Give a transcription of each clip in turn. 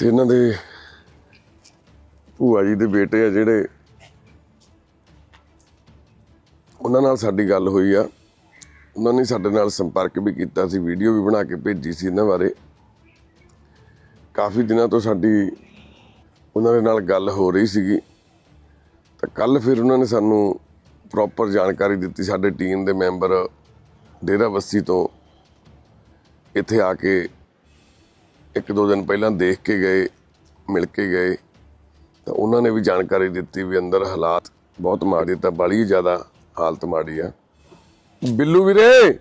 ਤੇ ਇਹਨਾਂ ਦੇ ਭੂਆ ਜੀ ਦੇ ਬੇਟੇ ਆ ਜਿਹੜੇ ਉਹਨਾਂ ਨਾਲ ਸਾਡੀ ਗੱਲ ਹੋਈ ਆ। ਉਹਨਾਂ ਨੇ ਸਾਡੇ ਨਾਲ ਸੰਪਰਕ ਵੀ ਕੀਤਾ ਸੀ, ਵੀਡੀਓ ਵੀ ਬਣਾ ਕੇ ਭੇਜੀ ਸੀ ਇਹਨਾਂ ਬਾਰੇ। ਕਾਫੀ ਦਿਨਾਂ ਤੋਂ ਸਾਡੀ ਉਹਨਾਂ ਦੇ ਨਾਲ ਗੱਲ ਹੋ ਰਹੀ ਸੀਗੀ। ਤਾਂ ਕੱਲ ਫਿਰ ਉਹਨਾਂ ਨੇ ਸਾਨੂੰ ਪ੍ਰੋਪਰ ਜਾਣਕਾਰੀ ਦਿੱਤੀ, ਸਾਡੇ ਟੀਮ ਦੇ ਮੈਂਬਰ ਡੇਰਾ ਬੱਸੀ ਤੋਂ ਇੱਥੇ ਆ ਕੇ ਇੱਕ ਦੋ ਦਿਨ ਪਹਿਲਾਂ ਦੇਖ ਕੇ ਗਏ, ਮਿਲ ਕੇ ਗਏ। ਤਾਂ ਉਹਨਾਂ ਨੇ ਵੀ ਜਾਣਕਾਰੀ ਦਿੱਤੀ ਵੀ ਅੰਦਰ ਹਾਲਾਤ ਬਹੁਤ ਮਾੜੇ ਤਾਂ ਬੜੀ ਜ਼ਿਆਦਾ ਹਾਲਤ ਮਾੜੀ ਆ। ਬਿੱਲੂ ਵੀਰੇ!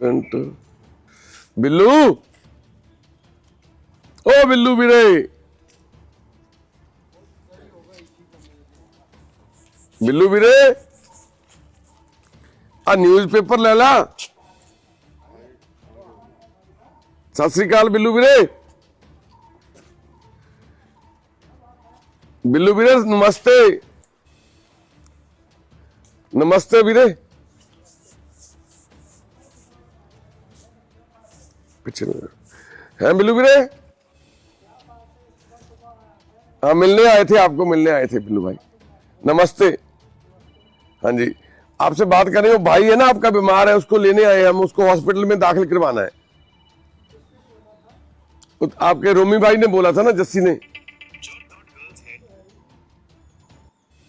ਅੰਟ ਬਿੱਲੂ! ਓ ਬਿੱਲੂ ਵੀਰੇ! ਬਿੱਲੂ ਵੀਰੇ! ਆ ਨਿਊਜ਼ਪੇਪਰ ਲੈ ਲਾ। ਸਤਿ ਸ੍ਰੀ ਅਕਾਲ ਬਿੱਲੂ ਵੀਰੇ ਬਿੱਲੂ ਵੀਰੇ ਨਮਸਤੇ ਨਮਸਤੇ ਵੀਰੇ ਪਿੱਛੇ ਨੂੰ है बिल्लू वीरे हाँ मिलने आए थे आपको मिलने आए थे बिल्लू भाई नमस्ते हाँ जी आपसे बात कर रहे हो भाई है ना आपका बीमार है उसको लेने आए हैं हम उसको हॉस्पिटल में दाखिल करवाना है तो आपके रोमी भाई ने बोला था ना जस्सी ने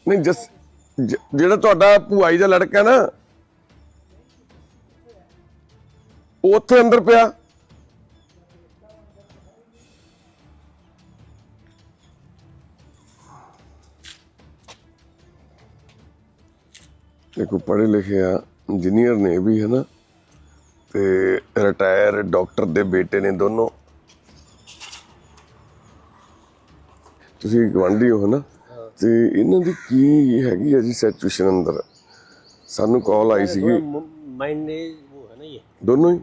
ਨਹੀਂ ਜਸ ਜ- ਜਿਹੜਾ ਤੁਹਾਡਾ ਭੂਆਈ ਦਾ ਲੜਕਾ ਹੈ ਨਾ ਉਹ ਉੱਥੇ ਅੰਦਰ ਪਿਆ ਦੇਖੋ ਪੜ੍ਹੇ ਲਿਖੇ ਆ ਇੰਜੀਨੀਅਰ ਨੇ ਇਹ ਵੀ ਹੈ ਨਾ ਤੇ ਰਿਟਾਇਰ ਡਾਕਟਰ ਦੇ ਬੇਟੇ ਨੇ ਦੋਨੋਂ ਤੁਸੀਂ ਗਵਾਂਢੀ ਹੋ ਨਾ ਤੇ ਇਹਨਾਂ ਦੀ ਕੀ ਹੈਗੀ ਆ ਜੀ ਸਿਚੁਏਸ਼ਨ ਅੰਦਰ ਸਾਨੂੰ ਕਾਲ ਆਈ ਸੀਗੀ माइंडेज वो है ना ये ਦੋਨੋਂ ਹੀ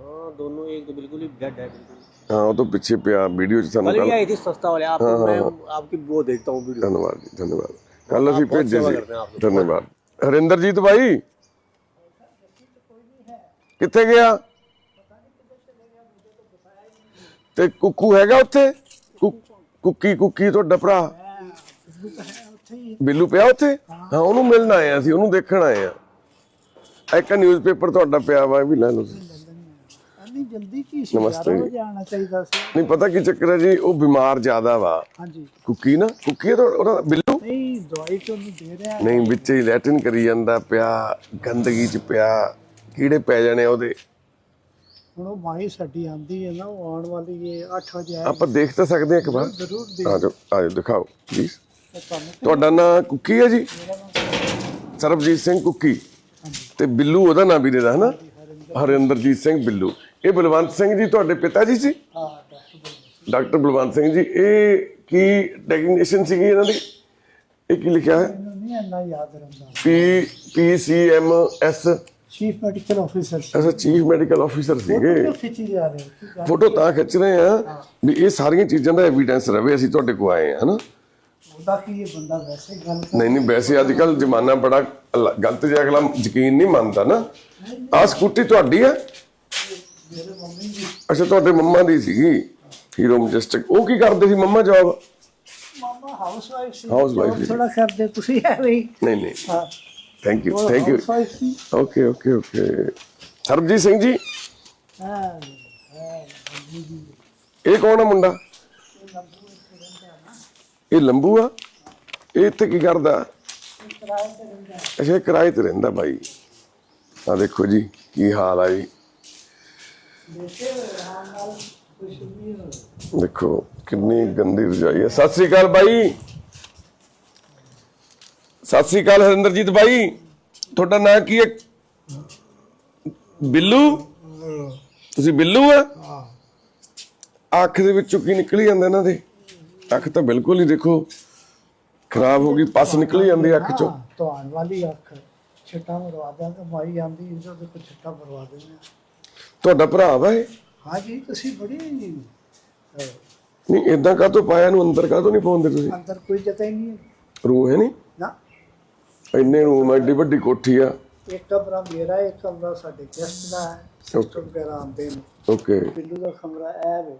हाँ दोनों एक तो बिल्कुल ही डेड है बिल्कुल ਹਾਂ ਉਹ ਤੋਂ ਪਿੱਛੇ ਪਿਆ ਵੀਡੀਓ ਚ ਸਾਨੂੰ कल भी ਕੱਲ आई थी सस्ता वाले आप मैं आपकी वो देखता हूँ वीडियो ਧੰਨਵਾਦ ਜੀ ਧੰਨਵਾਦ ਕੱਲ ਅਸੀਂ ਬਹੁਤ ਭੇਜੇ ਸੇਵਾ ਸੀ ਕਰਦੇ ਹਾਂ ਆਪ ਲੋਕ। ਧੰਨਵਾਦ ਹਰਿੰਦਰਜੀਤ ਭਾਈ ਕਿੱਥੇ ਗਿਆ ਤੇ ਕੁੱਕੂ ਹੈਗਾ ਉੱਥੇ ਕੁ- ਕੁੱਕੀ ਕੁੱਕੀ ਤੁਹਾਡਾ ਭਰਾ। ਬਿੱਲੂ ਪਿਆ ਉੱਥੇ? ਹਾਂ ਉਹਨੂੰ ਮਿਲਣ ਆਏ ਆ ਅਸੀਂ ਉਹਨੂੰ ਦੇਖਣ ਆਏ ਆ। ਇੱਕ ਨਿਊਜ਼ਪੇਪਰ ਤੁਹਾਡਾ ਪਿਆ ਵਾ ਇਹ ਵੀ ਲੈ ਲਓ। ਨਹੀਂ ਜਲਦੀ ਕੀ ਸੀ ਨਮਸਤੇ ਯਾਰ ਜੀ। ਉਹ ਜਾਣਾ ਚਾਹੀਦਾ ਸੀ। ਨਹੀਂ ਪਤਾ ਕੀ ਚੱਕਰ ਹੈ ਜੀ ਉਹ ਬਿਮਾਰ ਜ਼ਿਆਦਾ ਵਾ। ਹਾਂਜੀ। ਕੁੱਕੀ ਨਾ ਕੁੱਕੀ ਉਹਦਾ ਬਿੱਲੂ? ਨਹੀਂ ਦਵਾਈ ਤੋਂ ਨਹੀਂ ਦੇ ਰਿਹਾ। ਨਹੀਂ ਵਿੱਚ ਹੀ ਲੈਟਿਨ ਕਰੀ ਜਾਂਦਾ ਪਿਆ ਗੰਦਗੀ ਚ ਪਿਆ ਕੀੜੇ ਪੈ ਜਾਣੇ ਉਹਦੇ। ਹੁਣ ਉਹ ਮਾਈ ਸਾਡੀ ਆਂਦੀ ਹੈ ਨਾ ਉਹ ਆਉਣ ਵਾਲੀ ਹੈ 8 ਵਜੇ ਆਏ ਆਪਾਂ ਦੇਖ ਤਾਂ ਸਕਦੇ ਹਾਂ ਇੱਕ ਵਾਰ। ਜ਼ਰੂਰ ਦੇ ਆ ਜਾਓ ਆ ਜਾਓ ਦਿਖਾਓ ਪਲੀਜ਼ ਤੁਹਾਨੂੰ ਤੁਹਾਡਾ ਨਾਂ ਕੁੱਕੀ ਹੈ ਜੀ? ਸਰਬਜੀਤ। ਸਿੰਘ ਕੁੱਕੀ। ਤੇ ਬਿੱਲੂ ਉਹਦਾ ਨਾਂ ਵੀਰੇ ਦਾ ਹਨਾ? ਹਰਿੰਦਰਜੀਤ ਸਿੰਘ ਬਿੱਲੂ। ਇਹ ਬਲਵੰਤ ਸਿੰਘ ਜੀ ਤੁਹਾਡੇ ਪਿਤਾ ਜੀ ਸੀ? ਹਾਂ ਡਾਕਟਰ ਬੋਲ ਡਾਕਟਰ ਬਲਵੰਤ ਸਿੰਘ ਜੀ ਇਹ ਕੀ ਡੈਗਨੇਸ਼ਨ ਸੀਗੀ ਇਹਨਾਂ ਦੀ? ਇਹ ਕੀ ਲਿਖਿਆ ਹੈ? ਮੈਨੂੰ ਨਹੀਂ ਇੰਨਾ ਯਾਦ ਰਹਿੰਦਾ। P P C M S chief medical officer ਸੀ। ਐਸ ਚੀਫ ਮੈਡੀਕਲ ਆਫੀਸਰ ਸੀਗੇ। ਉਹ ਖਿੱਚੀ ਜਾ ਰਹੇ ਕੀ ਗੱਲ ਫੋਟੋ ਤਾਂ ਖਿੱਚ ਰਹੇ ਆ ਵੀ ਇਹ ਸਾਰੀਆਂ ਚੀਜ਼ਾਂ ਦਾ ਐਵੀਡੈਂਸ ਰਵੇ ਅਸੀਂ ਤੁਹਾਡੇ ਕੋਲ ਆਏ ਆ ਹਨਾ? ਉਹਦਾ ਕੀ ਇਹ ਬੰਦਾ ਵੈਸੇ ਗੱਲ ਨਹੀਂ ਨਹੀਂ ਵੈਸੇ ਅੱਜ ਕੱਲ ਜ਼ਮਾਨਾ ਬੜਾ ਗਲਤ ਜਿਹਾ ਅਗਲਾ ਯਕੀਨ ਨਹੀਂ ਮੰਨਦਾ ਨਾ। ਆਹ ਸਕੂਟੀ ਤੁਹਾਡੀ ਆ? ਮੇਰੇ ਮੰਮੀ ਜੀ ਅੱਛਾ ਤੁਹਾਡੇ ਮੰਮਾ ਦੀ ਸੀਗੀ। ਹੀਰੋ ਮੈਜੈਸਟਿਕ ਉਹ ਕੀ ਕਰਦੇ ਸੀ ਮੰਮਾ ਜੌਬ ਮਾਮਾ ਹਾਊਸ ਵਾਈਫ ਸੀ। House wife ਸੀ। ਥੋੜਾ ਕਰਦੇ ਤੁਸੀਂ ਐਵੇਂ ਹੀ। ਨਹੀਂ ਨਹੀਂ। ਹਾਂ। Thank you thank you okay okay okay Sarabjit Singh ji ਇਹ ਕੌਣ ਆ ਮੁੰਡਾ? ਇਹ ਲੰਬੂ ਆ? ਇਹ ਇੱਥੇ ਕੀ ਕਰਦਾ? ਅੱਛਾ ਕਿਰਾਏ ਤੇ ਰਹਿੰਦਾ ਬਾਈ। ਆ ਦੇਖੋ ਜੀ ਕੀ ਹਾਲ ਆ ਜੀ। ਦੇਖੋ ਕਿੰਨੀ ਗੰਦੀ ਰਜਾਈ ਹੈ ਸਤਿ ਸ੍ਰੀ ਅਕਾਲ ਬਾਈ। ਸਤਿ ਸ੍ਰੀ ਅਕਾਲ ਹਰਿੰਦਰਜੀਤ ਬਾਈ। ਤੁਹਾਡਾ ਨਾਂ ਕੀ ਹੈ? ਬਿੱਲੂ? ਤੁਸੀਂ ਬਿੱਲੂ ਆ? ਅੱਖ ਦੇ ਵਿੱਚੋਂ ਕੀ ਨਿਕਲੀ ਜਾਂਦਾ ਇਹਨਾਂ ਦੇ? ਅੱਖ ਤਾਂ ਬਿਲਕੁਲ ਹੀ ਦੇਖੋ ਖਰਾਬ ਹੋ ਗਈ ਪਸ ਨਿਕਲੀ ਜਾਂਦੀ ਅੱਖ ਚੋਂ। ਧੋਣ ਵਾਲੀ ਅੱਖ। ਛਿੱਟਾ ਮਰਵਾ ਦਿਆਂਗੇ ਮਾਈ ਆਂਦੀ ਇਹਦੇ ਤੇ ਛਿੱਟਾ ਮਰਵਾ ਦਿੰਦੇ। ਤੁਹਾਡਾ ਭਰਾ ਵਾ ਇਹ? ਹਾਂ ਜੀ ਤੁਸੀਂ ਬੜੀ ਨਹੀਂ ਇਦਾਂ ਕਾਹਤੋਂ ਪਾਇਆ ਨੂੰ? ਅੰਦਰ ਕਾਹਤੋਂ ਨਹੀਂ ਪਾਉਂਦੇ ਤੁਸੀਂ? ਅੰਦਰ ਕੋਈ ਜਗ੍ਹਾ ਹੀ ਨਹੀਂ ਹੈ। ਰੂਮ ਹੈ ਨਹੀਂ? ਨਾ। ਇੰਨੇ ਰੂਮ ਐਡੀ ਵੱਡੀ ਕੋਠੀ ਆ। ਇੱਕ ਕਮਰਾ ਮੇਰਾ ਇੱਕ ਕਮਰਾ ਸਾਡੇ ਗੈਸਟ ਦਾ ਹੈ ਸਿਸਟਰ ਵਗੈਰਾ ਆਉਂਦੇ ਨੇ। ਓਕੇ ਬਿੱਲੂ ਦਾ ਕਮਰਾ ਇਹ ਵੇ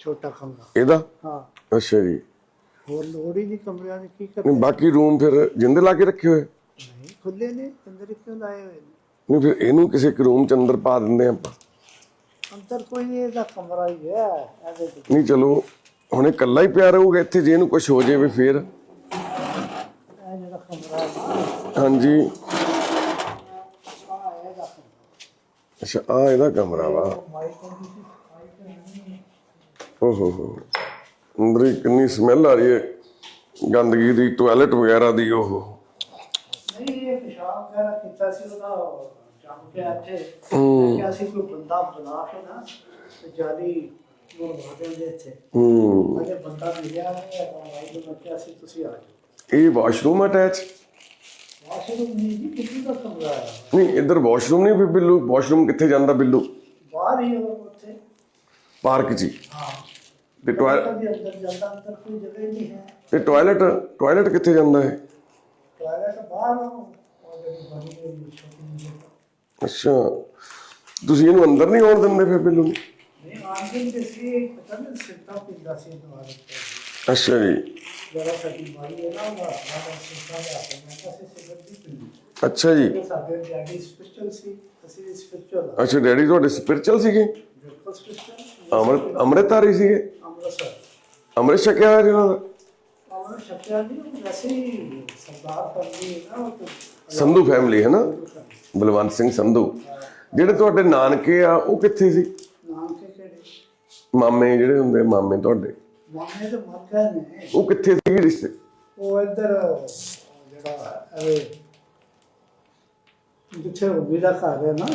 ਛੋਟਾ ਕਮਰਾ। ਇਹਦਾ? ਹਾਂ। ਅੱਛਾ ਜੀ। ਹੋਰ ਲੋੜ ਹੀ ਨਹੀਂ ਕਮਰਿਆਂ ਦੀ ਕੀ ਨਹੀਂ ਕਰਨਾ ਬਾਕੀ ਰੂਮ ਫਿਰ ਜਿੰਦੇ ਲਾ ਕੇ ਰੱਖੇ ਹੋਏ? ਨਹੀਂ ਖੁੱਲੇ ਨੇ ਅੰਦਰ ਕਿਉਂ ਲਾਏ ਹੋਏ ਨੇ? ਨਹੀਂ ਫਿਰ ਇਹਨੂੰ ਕਿਸੇ ਇੱਕ ਰੂਮ ਚ ਅੰਦਰ ਪਾ ਦਿੰਦੇ ਆਪਾਂ। ਅੰਦਰ ਕੋਈ ਨਹੀਂ ਇਹਦਾ ਕਮਰਾ ਹੀ ਹੈ ਵਿੱਚ। ਨਹੀਂ ਚਲੋ ਹੁਣ ਇਹ ਇਕੱਲਾ ਹੀ ਪਿਆ ਰਹੂਗਾ ਇੱਥੇ ਜੇ ਇਹਨੂੰ ਕੁਝ ਹੋ ਜਾਵੇ ਫਿਰ ਇਹ ਜਿਹੜਾ ਕਮਰਾ ਹੈ ਨਾ ਹਾਂਜੀ। ਅੱਛਾ ਆ ਇਹਦਾ ਕਮਰਾ ਵਾ। ਓਹ ਹੋ। ਹੋ ਅੰਦਰ ਕਿੰਨੀ ਸਮੈਲ ਆ ਰਹੀ ਹੈ ਗੰਦਗੀ ਦੀ ਟਾਇਲਟ ਵਗੈਰਾ ਦੀ ਉਹ ਨਹੀਂ ਇਹ ਪਿਸ਼ਾਬ ਵਗੈਰਾ ਕੀਤਾ ਸੀ ਉਹਦਾ ਜੰਮ ਕੇ ਇੱਥੇ। ਕਿ ਅਸੀਂ ਕੋਈ ਬੰਦਾ ਬੁਲਾ ਕੇ ਨਾ ਤੇ ਜਾਲੀ ਉਹ ਵਾਦਲ ਦੇ ਇੱਥੇ। ਹੂੰ। ਅਜੇ ਬੰਦਾ ਮਿਲਿਆ ਨਹੀਂ ਹੈ ਮਾਈਕ ਨੂੰ ਕਿਹਾ ਸੀ ਤੁਸੀਂ ਆ ਜਾਓ। ਇਹ ਵਾਸ਼ਰੂਮ ਅਟੈਚ? ਵਾਸ਼ਰੂਮ ਨਹੀਂ ਜੀ ਕਿੱਥੇ ਦਾ ਕਮਰਾ ਹੈ? ਨਹੀਂ ਇੱਧਰ ਵਾਸ਼ਰੂਮ ਨਹੀਂ ਵੀ ਬਿੱਲੂ ਵਾਸ਼ਰੂਮ ਕਿੱਥੇ ਜਾਂਦਾ ਬਿੱਲੂ? ਬਾਹਰ ਹੀ ਉੱਥੇ। ਪਾਰਕ 'ਚ ਹੀ। ਤੇ ਟਾਇਲਟ ਦੇ ਅੰਦਰ ਜਾਂਦਾ ਅੰਦਰ ਕੋਈ ਜਗ੍ਹਾ ਹੀ ਨਹੀਂ ਹੈ। ਤੇ ਟਾਇਲਟ ਟਾਇਲਟ ਕਿੱਥੇ ਜਾਂਦਾ ਹੈ ਟਾਇਲਟ ਬਾਹਰ ਅੱਛਾ। ਤੁਸੀਂ ਇਹਨੂੰ ਅੰਦਰ ਨਹੀਂ ਆਉਣ ਦਿੰਦੇ ਫਿਰ ਬਿੱਲੂ? ਨੂੰ ਨਹੀਂ ਆਂਦੇ ਦੇ ਸੀ ਪਤਾ ਨਹੀਂ ਸਿੱਟਾ ਪਿੰਦਾ ਸੀ ਦੁਆਰੇ ਅੱਛਾ ਜੀ। ਜਿਹੜਾ ਸਾਡੀ ਮਾਈ ਹੈ ਨਾ ਉਹਦਾ ਮੈਂ ਸੀ ਅੱਛਾ ਜੀ। ਤੇ ਸਾਡੇ ਡੈਡੀ ਸਪਿਰਚੁਅਲ ਸੀ ਅਸੀਂ ਸਪਿਰਚੁਅਲ ਅੱਛਾ ਡੈਡੀ ਤੁਹਾਡੇ ਸਪਿਰਚੁਅਲ ਸੀਗੇ? ਬਿਲਕੁਲ ਸਪਿਰਚੁਅਲ ਅਮਰ ਅੰਮ੍ਰਿਤਧਾਰੀ ਸੀਗੇ? ਅੰਮ੍ਰਿਤਸਰ। ਅੰਮ੍ਰਿਤ ਛਕਿਆ ਹੋਇਆ ਜੀ ਉਹਨਾਂ ਦਾ? ਅਮਰ ਸ਼ਕਿਆ ਨਹੀਂ ਉਹ ਵੈਸੇ ਹੀ ਸਰਦਾਰ ਫੈਮਿਲੀ ਹੈ ਨਾ ਉਹ ਤਾਂ ਸੰਧੂ ਫੈਮਿਲੀ ਹੈ ਨਾ? ਬਲਵੰਤ ਸਿੰਘ ਸੰਧੂ। ਜਿਹੜੇ ਤੁਹਾਡੇ ਨਾਨਕੇ ਆ ਉਹ ਕਿੱਥੇ ਸੀ? ਕਿਹੜੇ? ਮਾਮੇ ਜਿਹੜੇ ਹੁੰਦੇ ਮਾਮੇ ਤੁਹਾਡੇ? ਮਾਮੇ ਤੇ ਨੇ ਉਹ ਕਿੱਥੇ ਸੀ ਰਿਸ਼ਤੇ ਉਹ ਇੱਧਰ ਜਿਹੜਾ ਇਹ ਜਿੱਥੇ ਉਹ ਮੇਰਾ ਘਰ ਹੈ ਨਾ